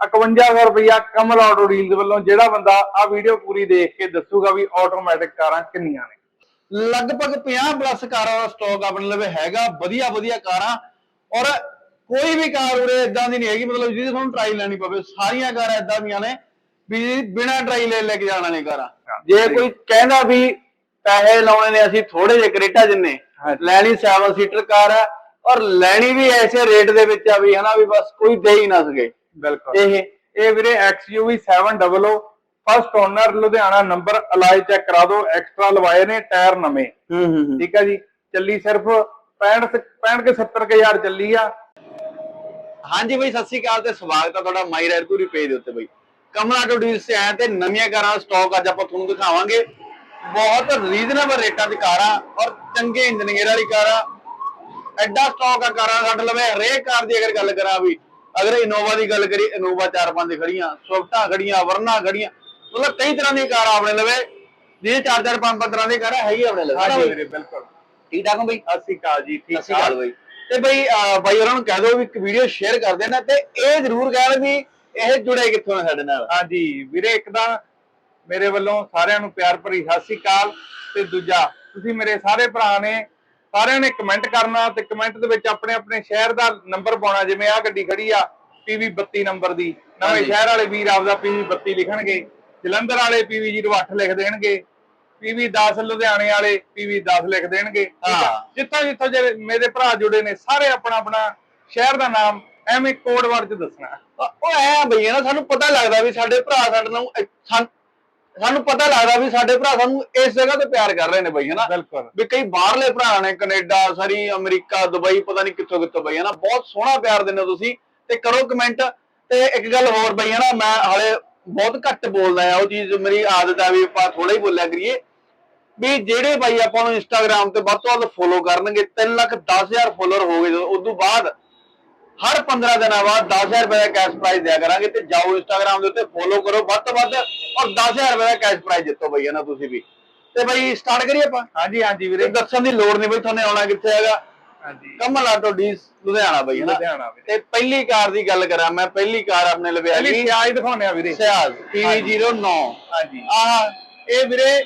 5100 ਰੁਪਇਆ ਕਮਲ auto deals ਵੱਲੋਂ ਜਿਹੜਾ ਬੰਦਾ ਆ ਵੀਡੀਓ ਪੂਰੀ ਦੇਖ ਕੇ ਦੱਸੂਗਾ ਵੀ ਆਟੋਮੈਟਿਕ ਕਾਰਾਂ ਕਿੰਨੀਆਂ ਨੇ। ਲਗਭਗ 50 ਪਲੱਸ ਕਾਰਾਂ ਦਾ ਸਟਾਕ ਆਪਣੇ ਲਵੇ ਹੈਗਾ ਵਧੀਆ ਵਧੀਆ ਕਾਰਾਂ। ਔਰ ਕੋਈ ਵੀ ਕਾਰ ਉਰੇ ਇਦਾਂ ਦੀ ਨਹੀਂ ਹੈਗੀ ਮਤਲਬ ਜਿਹਦੀ ਤੁਹਾਨੂੰ ਟਰਾਈ ਲੈਣੀ ਪਵੇ। ਸਾਰੀਆਂ ਕਾਰਾਂ ਇਦਾਂ ਦੀਆਂ ਨੇ ਵੀ ਬਿਨਾ ਟਰਾਈ ਲੈ ਲੈ ਕੇ ਜਾਣ ਵਾਲੀ ਕਾਰਾਂ। ਜੇ ਕੋਈ ਕਹਿੰਦਾ ਵੀ ਪੈਸੇ ਲਾਉਣੇ ਨੇ ਅਸੀਂ ਥੋੜੇ ਜਿਹੇ ਕਰੇਟਾ ਜਿੰਨੇ। ਲੈਣੀ 7 ਸੀਟਰ ਕਾਰ ਹੈ ਔਰ ਲੈਣੀ ਵੀ ਐਸੇ ਰੇਟ ਦੇ ਵਿੱਚ ਆ ਵੀ ਹਨਾ ਵੀ ਬਸ ਕੋਈ ਦੇ ਹੀ ਨਾ ਸਕੇ। ਬਿਲਕੁਲ। ਇਹ ਇਹ ਵੀਰੇ XUV 700 first owner Ludhiana number alloy check ਕਰਾ ਦਿਓ ਐਕਸਟਰਾ ਲਵਾਏ ਨੇ ਟਾਇਰ ਨਵੇਂ। ਹੂੰ ਹੂੰ ਹੂੰ। ਠੀਕ ਹੈ ਜੀ? ਚੱਲੀ ਸਿਰਫ 65 ਸ- 65 ਕੇ 70 ਕੇ ਹਜ਼ਾਰ ਚੱਲੀ ਆ। ਹਾਂਜੀ ਬਈ ਸਤਿ ਸ਼੍ਰੀ ਅਕਾਲ ਤੇ ਸਵਾਗਤ ਹੈ ਤੁਹਾਡਾ ਮਾਈ ਰਾਈਡ ਪੂਰੀ ਪੇਜ ਦੇ ਉੱਤੇ ਬਈ। ਕਮਲ ਆਟੋ ਡੀਲਸ ਤੇ ਆਏ ਤੇ ਨਵੀਆਂ ਕਾਰਾਂ ਸਟਾਕ ਅੱਜ ਆਪਾਂ ਤੁਹਾਨੂੰ ਦਿਖਾਵਾਂਗੇ। ਬਹੁਤ ਰੀਜ਼ਨੇਬਲ ਰੇਟਾਂ 'ਚ ਕਾਰਾਂ ਔਰ ਚੰਗੇ ਇੰਜੀਨੀਅਰ ਵਾਲੀ ਕਾਰਾਂ। ਐਡਾ ਸਟਾਕ ਆ ਕਾਰਾਂ ਸਾਡੇ ਲਵੇ ਹਰੇਕ ਕਾਰ ਦੀ ਅਗਰ ਗੱਲ ਕਰਾਂ ਵੀ ਅਗਰ ਇਨੋਵਾ ਦੀ ਗੱਲ ਕਰੀ ਇਨੋਵਾ ਚਾਰ ਪੰਜ ਖੜੀਆਂ ਸਵਿਫਟਾਂ ਖੜੀਆਂ ਵਰਨਾ ਖੜੀਆਂ ਮਤਲਬ ਕਈ ਤਰ੍ਹਾਂ ਦੀਆਂ ਕਾਰਾਂ ਆਪਣੇ ਲਵੇ। ਜਿਹਦੇ ਚਾਰ ਚਾਰ ਪੰਜ ਪੰਜ ਤਰ੍ਹਾਂ ਦੀਆਂ ਕਾਰਾਂ ਹੈਗੀ ਆਪਣੇ ਲਵੇ। ਹਾਂਜੀ ਵੀਰੇ ਬਿਲਕੁਲ। ਠੀਕ ਠਾਕ ਹੋ ਬਈ? ਅਸੀਂ ਕਾਲ ਜੀ ਠੀਕ ਅਕਾਲ ਬਾਈ। ਤੇ ਬਈ ਬਾਈ ਉਹਨਾਂ ਨੂੰ ਕਹਿ ਦਿਓ ਵੀ ਇੱਕ ਵੀਡੀਓ ਸ਼ੇਅਰ ਕਰ ਦੇਣਾ ਤੇ ਇਹ ਜ਼ਰੂਰ ਕਹਿਣ ਵੀ ਇਹ ਜੁੜੇ ਕਿੱਥੋਂ ਸਾਡੇ ਨਾਲ। ਹਾਂਜੀ ਵੀਰੇ ਇੱਕ ਤਾਂ ਮੇਰੇ ਵੱਲੋਂ ਸਾਰਿਆਂ ਨੂੰ ਪਿਆਰ ਭਰੀ ਸਤਿ ਸ੍ਰੀ ਅਕਾਲ ਤੇ ਦੂਜਾ ਤੁਸੀਂ ਮੇਰੇ ਸਾਰੇ ਭਰਾ ਨੇ ਸਾਰਿਆਂ ਨੇ ਕਮੈਂਟ ਕਰਨਾ ਤੇ ਕਮੈਂਟ ਦੇ ਵਿੱਚ ਆਪਣੇ ਆਪਣੇ ਸ਼ਹਿਰ ਦਾ ਨੰਬਰ ਪਾਉਣਾ ਜਿਵੇਂ ਆ ਗੱਡੀ ਖੜੀ ਆ PV 32 ਨੰਬਰ ਦੀ ਨਵੇਂ। ਸ਼ਹਿਰ ਵਾਲੇ ਵੀਰ ਆਪਦਾ PV 32 ਲਿਖਣਗੇ ਜਲੰਧਰ ਵਾਲੇ PV 08 ਲਿਖ ਦੇਣਗੇ PV 10 ਲੁਧਿਆਣੇ ਵਾਲੇ PV 10 ਲਿਖ ਦੇਣਗੇ। ਜਿੱਥੋਂ ਜਿੱਥੋਂ ਜਿਹੜੇ ਮੇਰੇ ਭਰਾ ਜੁੜੇ ਨੇ ਸਾਰੇ ਆਪਣਾ ਆਪਣਾ ਸ਼ਹਿਰ ਦਾ ਨਾਮ ਐਵੇਂ ਕੋਡ ਵਰਡ ਚ ਦੱਸਣਾ ਉਹ ਐ ਬਈ ਨਾ ਸਾਨੂੰ ਪਤਾ ਲੱਗਦਾ ਵੀ ਸਾਡੇ ਭਰਾ ਸਾਡੇ ਨੂੰ ਇ- ਸਾਨ- ਪਤਾ ਲੱਗਦਾ ਵੀ ਸਾਡੇ ਭਰਾ ਸਾਨੂੰ ਇਸ ਜਗ੍ਹਾ ਤੇ ਪਿਆਰ ਕਰ ਰਹੇ ਨੇ ਬਈ ਹਨਾ? ਬਿਲਕੁਲ। ਵੀ ਕਈ ਬਾਹਰਲੇ ਭਰਾ ਨੇ ਕੈਨੇਡਾ ਸਰੀ ਅਮਰੀਕਾ ਦੁਬਈ ਪਤਾ ਨਹੀਂ ਕਿੱਥੋਂ ਕਿੱਥੋਂ ਬਈ ਹਨਾ? ਬਹੁਤ ਸੋਹਣਾ ਪਿਆਰ ਦਿੰਦੇ ਹੋ ਤੁਸੀਂ। ਤੇ ਕਰੋ ਕਮੈਂਟ ਤੇ ਇੱਕ ਗੱਲ ਹੋਰ ਬਈ ਹਨਾ? ਮੈਂ ਹਾਲੇ ਬਹੁਤ ਘੱਟ ਬੋਲਦਾ ਆ ਉਹ ਚੀਜ਼ ਮੇਰੀ ਆਦਤ ਆ ਵੀ ਆਪਾਂ ਥੋੜਾ ਹੀ ਬੋਲਿਆ ਕਰੀਏ। ਵੀ ਜਿਹੜੇ ਬਾਈ ਆਪਾਂ ਨੂੰ ਇੰਸਟਾਗ੍ਰam ਤੇ ਵੱਧ ਤੋਂ ਵੱਧ ਫੋਲੋ ਕਰਨਗੇ 3 ਲੱਖ 10000 ਫੋਲੋਅਰ ਹੋ ਗਏ ਉਸ ਤੋਂ ਬਾਅਦ ਹਰ 15 ਦਿਨਾਂ ਬਾਅਦ 10000 ਰੁਪਏ ਦਾ ਕੈਸ਼ ਪ੍ਰਾਈਜ਼ ਦਿਆ ਕਰਾਂਗੇ। ਤੇ ਜਾਓ ਇੰਸਟਾਗ੍ਰam ਦੇ ਉੱਤੇ ਫੋਲੋ ਕਰੋ। ਵੱਧ ਤੋਂ ਵੱਧ ਔਰ 10000 ਰੁਪਏ ਦਾ ਕੈਸ਼ ਪ੍ਰਾਈਜ਼ ਜਿੱਤੋ ਬਈ ਨਾ ਤੁਸੀਂ ਵੀ। ਤੇ ਬਈ ਸਟਾਰਟ ਕਰੀਏ ਆਪਾਂ? ਹਾਂਜੀ ਹਾਂਜੀ ਵੀਰੇ। ਦੱਸਣ ਦੀ ਲੋੜ ਨਹੀਂ ਬਈ ਤੁਹਾਨੂੰ ਆਉਣਾ ਕਿੱਥੇ ਹੈਗਾ? ਹਾਂਜੀ। ਕਮਲ ਆਟੋ ਡੀਸ ਲੁਧਿਆਣਾ ਬਈ ਹਨਾ ਲੁਧਿਆਣਾ ਵੀਰੇ। ਤੇ ਪਹਿਲੀ ਕਾਰ ਦੀ ਗੱਲ ਕਰਾਂ ਮੈਂ ਪਹਿਲੀ ਕਾਰ ਆਪਣੇ ਲਵੇ ਪਹਿਲੀ ਹੈਗੀ ਸਿਆਜ ਦਿਖਾਉਣੇ ਆ ਵੀਰੇ। ਸਿਆਲ PV09 ਹਾਂਜੀ। ਆਹ ਇਹ ਵੀਰੇ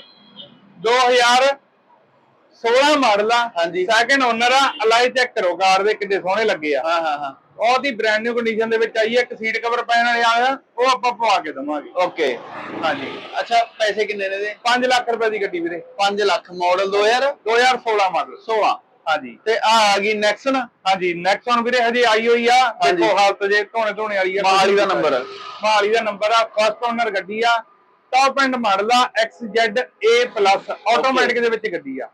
2016 ਮਾਡਲ ਆ। ਹਾਂਜੀ। ਸੈਕੰਡ ਓਨਰ ਆ ਅਲਾਈ ਚੈੱਕ ਕਰੋ ਕਾਰ ਦੇ ਕਿੰਨੇ ਸੋਹਣੇ ਲੱਗੇ ਆ। ਹਾਂ ਹਾਂ ਹਾਂ। ਬਹੁਤ ਹੀ ਬ੍ਰਾਂਡ ਨਿਊ ਕੰਡੀਸ਼ਨ ਦੇ ਵਿੱਚ ਆਈ ਹੈ ਇੱਕ ਸੀਟ ਕਵਰ ਪੈਣ ਵਾਲੇ ਆ ਉਹ ਆਪਾਂ ਪਵਾ ਕੇ ਦਵਾਂਗੇ। ਓਕੇ ਹਾਂਜੀ। ਅੱਛਾ ਪੈਸੇ ਕਿੰਨੇ ਨੇ ਦੇ 5 ਲੱਖ ਰੁਪਏ ਦੀ ਗੱਡੀ ਵੀਰੇ। 5 ਲੱਖ ਮਾਡਲ 2016 2016 ਮਾਡਲ ਹਾਂਜੀ। ਤੇ ਆ ਆ ਗਈ ਨੈਕਸਨ ਹਾਂਜੀ ਨੈਕਸਟ ਵੀਰੇ ਹਜੇ ਆਈ ਹੋਈ ਆ। ਦੇਖੋ ਹਾਲਤ ਜੇ ਧੋਣੇ ਧੋਣੇ ਵਾਲੀ ਆ। ਮੋਹਾਲੀ ਦਾ ਆ। ਮਹਾਲੀ ਦਾ ਨੰਬਰ ਆ ਫਸਟ ਓਨਰ ਗੱਡੀ ਆ। ਟੌਪ ਐਂਡ ਮਾਡਲ ਆ XZ A+ ਆਟੋਮੈਟਿਕ ਦੇ ਵਿੱਚ ਗੱਡੀ ਆ।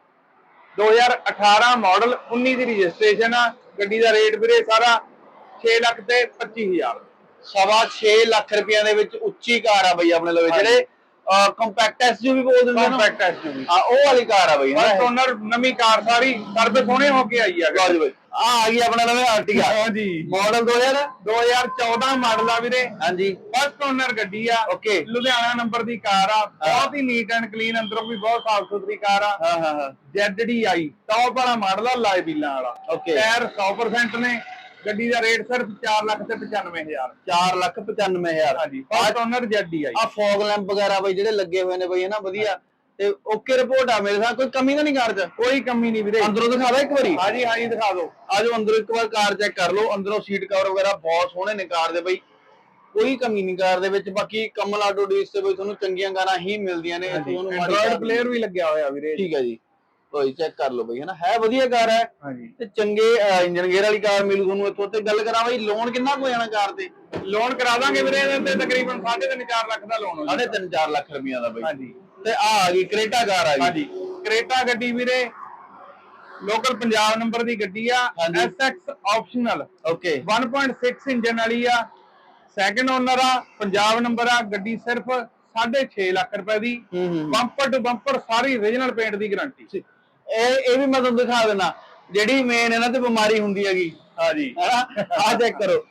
2018 ਮਾਡਲ 19 ਦੀ ਰਜਿਸਟ੍ਰੇਸ਼ਨ ਆ। ਗੱਡੀ ਦਾ ਰੇਟ ਵੀਰੇ ਸਾਰਾ 6 ਲੱਖ ਤੇ 25000 ਸਵਾ 6 ਲੱਖ ਰੁਪਈਆ ਦੇ ਵਿੱਚ ਉੱਚੀ ਕਾਰ ਆ ਬਈ ਆਪਣੇ ਲਵੇ। ਜਿਹੜੇ ਕੰਪੈਕਟ ਐਸਯੂਵੀ ਬੋਲ ਦਿੰਦੇ ਨੇ ਕੰਪੈਕਟ ਐਸਯੂਵੀ ਆ ਉਹ ਵਾਲੀ ਕਾਰ ਆ ਬਈ ਫਸਟ ਓਨਰ ਨਵੀਂ ਕਾਰ ਸਾਰੀ ਸਰਵਿਸ ਸੋਹਣੇ ਹੋ ਕੇ ਆਈ ਆ। ਲਓ ਬਈ ਆ ਆ ਗਈ ਆਪਣੇ ਲਵੇ ਆਰਟੀਆ। ਹਾਂਜੀ। ਮਾਡਲ 2000 2014 ਮਾਡਲ ਆ ਵੀਰੇ। ਹਾਂਜੀ। ਫਸਟ ਓਨਰ ਗੱਡੀ ਆ। Okay. ਲੁਧਿਆਣਾ ਨੰਬਰ ਦੀ ਕਾਰ ਆ। ਬਹੁਤ ਹੀ ਨੀਟ ਐਂਡ ਕਲੀਨ ਅੰਦਰੋਂ ਵੀ ਬਹੁਤ ਸਾਫ਼ ਸੁਥਰੀ ਕਾਰ ਆ। ਹਾਂ ਹਾਂ ਹਾਂ। ZDI ਟੌਪ ਵਾਲਾ ਮਾਡਲ ਆ ਲਾਈ ਬਿੱਲਾਂ ਵਾਲਾ। Okay. ਟਾਇਰ 100% ਨੇ। ਗੱਡੀ ਦਾ ਰੇਟ ਸਿਰਫ 4 ਲੱਖ ਤੇ 95000 4 ਲੱਖ 95000 ਹਾਂਜੀ ਫਸਟ ਓਨਰ ZDI ਆ ਫੌਗ ਲੈਂਪ ਵਗੈਰਾ ਬਈ ਜਿਹੜੇ ਲੱਗੇ ਹੋਏ ਨੇ ਬਈ ਹਨਾ ਵਧੀਆ। ਤੇ ਓਕੇ ਰਿਪੋਰਟ ਆ ਮੇਰੇ ਸਾਹ ਕੋਈ ਕਮੀ ਤਾਂ ਨਹੀਂ ਕਾਰ ਚ? ਕੋਈ ਕਮੀ ਨਹੀਂ ਵੀਰੇ। ਅੰਦਰੋਂ ਦਿਖਾ ਦਾ ਇੱਕ ਵਾਰੀ। ਹਾਂਜੀ ਹਾਂਜੀ ਦਿਖਾ ਦਿਓ। ਆਜੋ ਅੰਦਰੋਂ ਇੱਕ ਵਾਰ ਕਾਰ ਚੈੱਕ ਕਰ ਲਓ। ਅੰਦਰੋਂ ਸੀਟ ਕਵਰ ਵਗੈਰਾ ਬਹੁਤ ਸੋਹਣੇ ਨੇ ਕਾਰ ਦੇ ਬਈ। ਕੋਈ ਕਮੀ ਨਹੀਂ ਕਾਰ ਦੇ ਵਿੱਚ। ਬਾਕੀ ਕਮਲ ਆਟੋ ਡੀਸ ਤੇ ਬਈ ਤੁਹਾਨੂੰ ਚੰਗੀਆਂ ਕਾਰਾਂ ਹੀ ਮਿਲਦੀਆਂ ਨੇ। ਕਾਰ ਐਂਡਰੋਇਡ। ਪਲੇਅਰ ਵੀ ਲੱਗਿਆ ਹੋਇਆ ਵੀਰੇ। ਠੀਕ ਹੈ ਜੀ। ਕੋਈ ਚੈੱਕ ਕਰ ਲਓ ਬਈ ਹਨਾ? ਹੈ ਵਧੀਆ ਕਾਰ ਹੈ। ਹਾਂਜੀ। ਤੇ ਚੰਗੇ ਇੰਜਨ ਗੇਅਰ ਵਾਲੀ ਕਾਰ ਮਿਲੂ ਤੁਹਾਨੂੰ ਇੱਥੋਂ। ਤੇ ਗੱਲ ਕਰਾਂ ਬਈ ਲੋਨ ਕਿੰਨਾ ਕੁ ਹੋ ਜਾਣਾ ਕਾਰ ਤੇ? ਲੋਨ ਕਰਾ ਦਾਂਗੇ ਵੀਰੇ ਇਹਦੇ ਤੇ ਤਕਰੀਬਨ 3.5 4 ਲੱਖ ਦਾ ਲੋਨ ਹੋ ਸਾਢੇ ਤਿੰਨ 4 ਲੱਖ ਰੁਪਈਆ ਦਾ ਬਈ। ਹਾਂਜੀ। ਤੇ ਆ ਆ ਗਈ ਕ੍ਰੇਟਾ ਕਾਰ ਆ ਗਈ। ਹਾਂਜੀ। ਕਰੇਟਾ ਗੱਡੀ ਵੀਰੇ ਲੋਕਲ ਪੰਜਾਬ ਨੰਬਰ ਦੀ ਗੱਡੀ ਆ। SX ਆਪਸ਼ਨਲ ਓਕੇ 1.6 ਇੰਜਨ ਵਾਲੀ ਆ। ਸੈਕੰਡ ਓਨਰ ਆ ਪੰਜਾਬ ਨੰਬਰ ਆ। ਗੱਡੀ ਸਿਰਫ 6.5 ਲੱਖ ਰੁਪਏ ਦੀ। ਬੰਪਰ ਟੂ ਬੰਪਰ ਸਾਰੀ ਰੀਜਨਲ ਪੇਂਟ ਦੀ ਗਾਰੰਟੀ ਇਹ ਇਹ ਵੀ ਮੈਂ ਤੁਹਾਨੂੰ ਦਿਖਾ ਦਿੰਦਾ ਜਿਹੜੀ ਮੇਨ ਇਹਨਾਂ ਤੇ ਬਿਮਾਰੀ ਹੁੰਦੀ ਹੈਗੀ। ਹਾਂਜੀ। ਆ ਚੈੱਕ ਕਰੋ।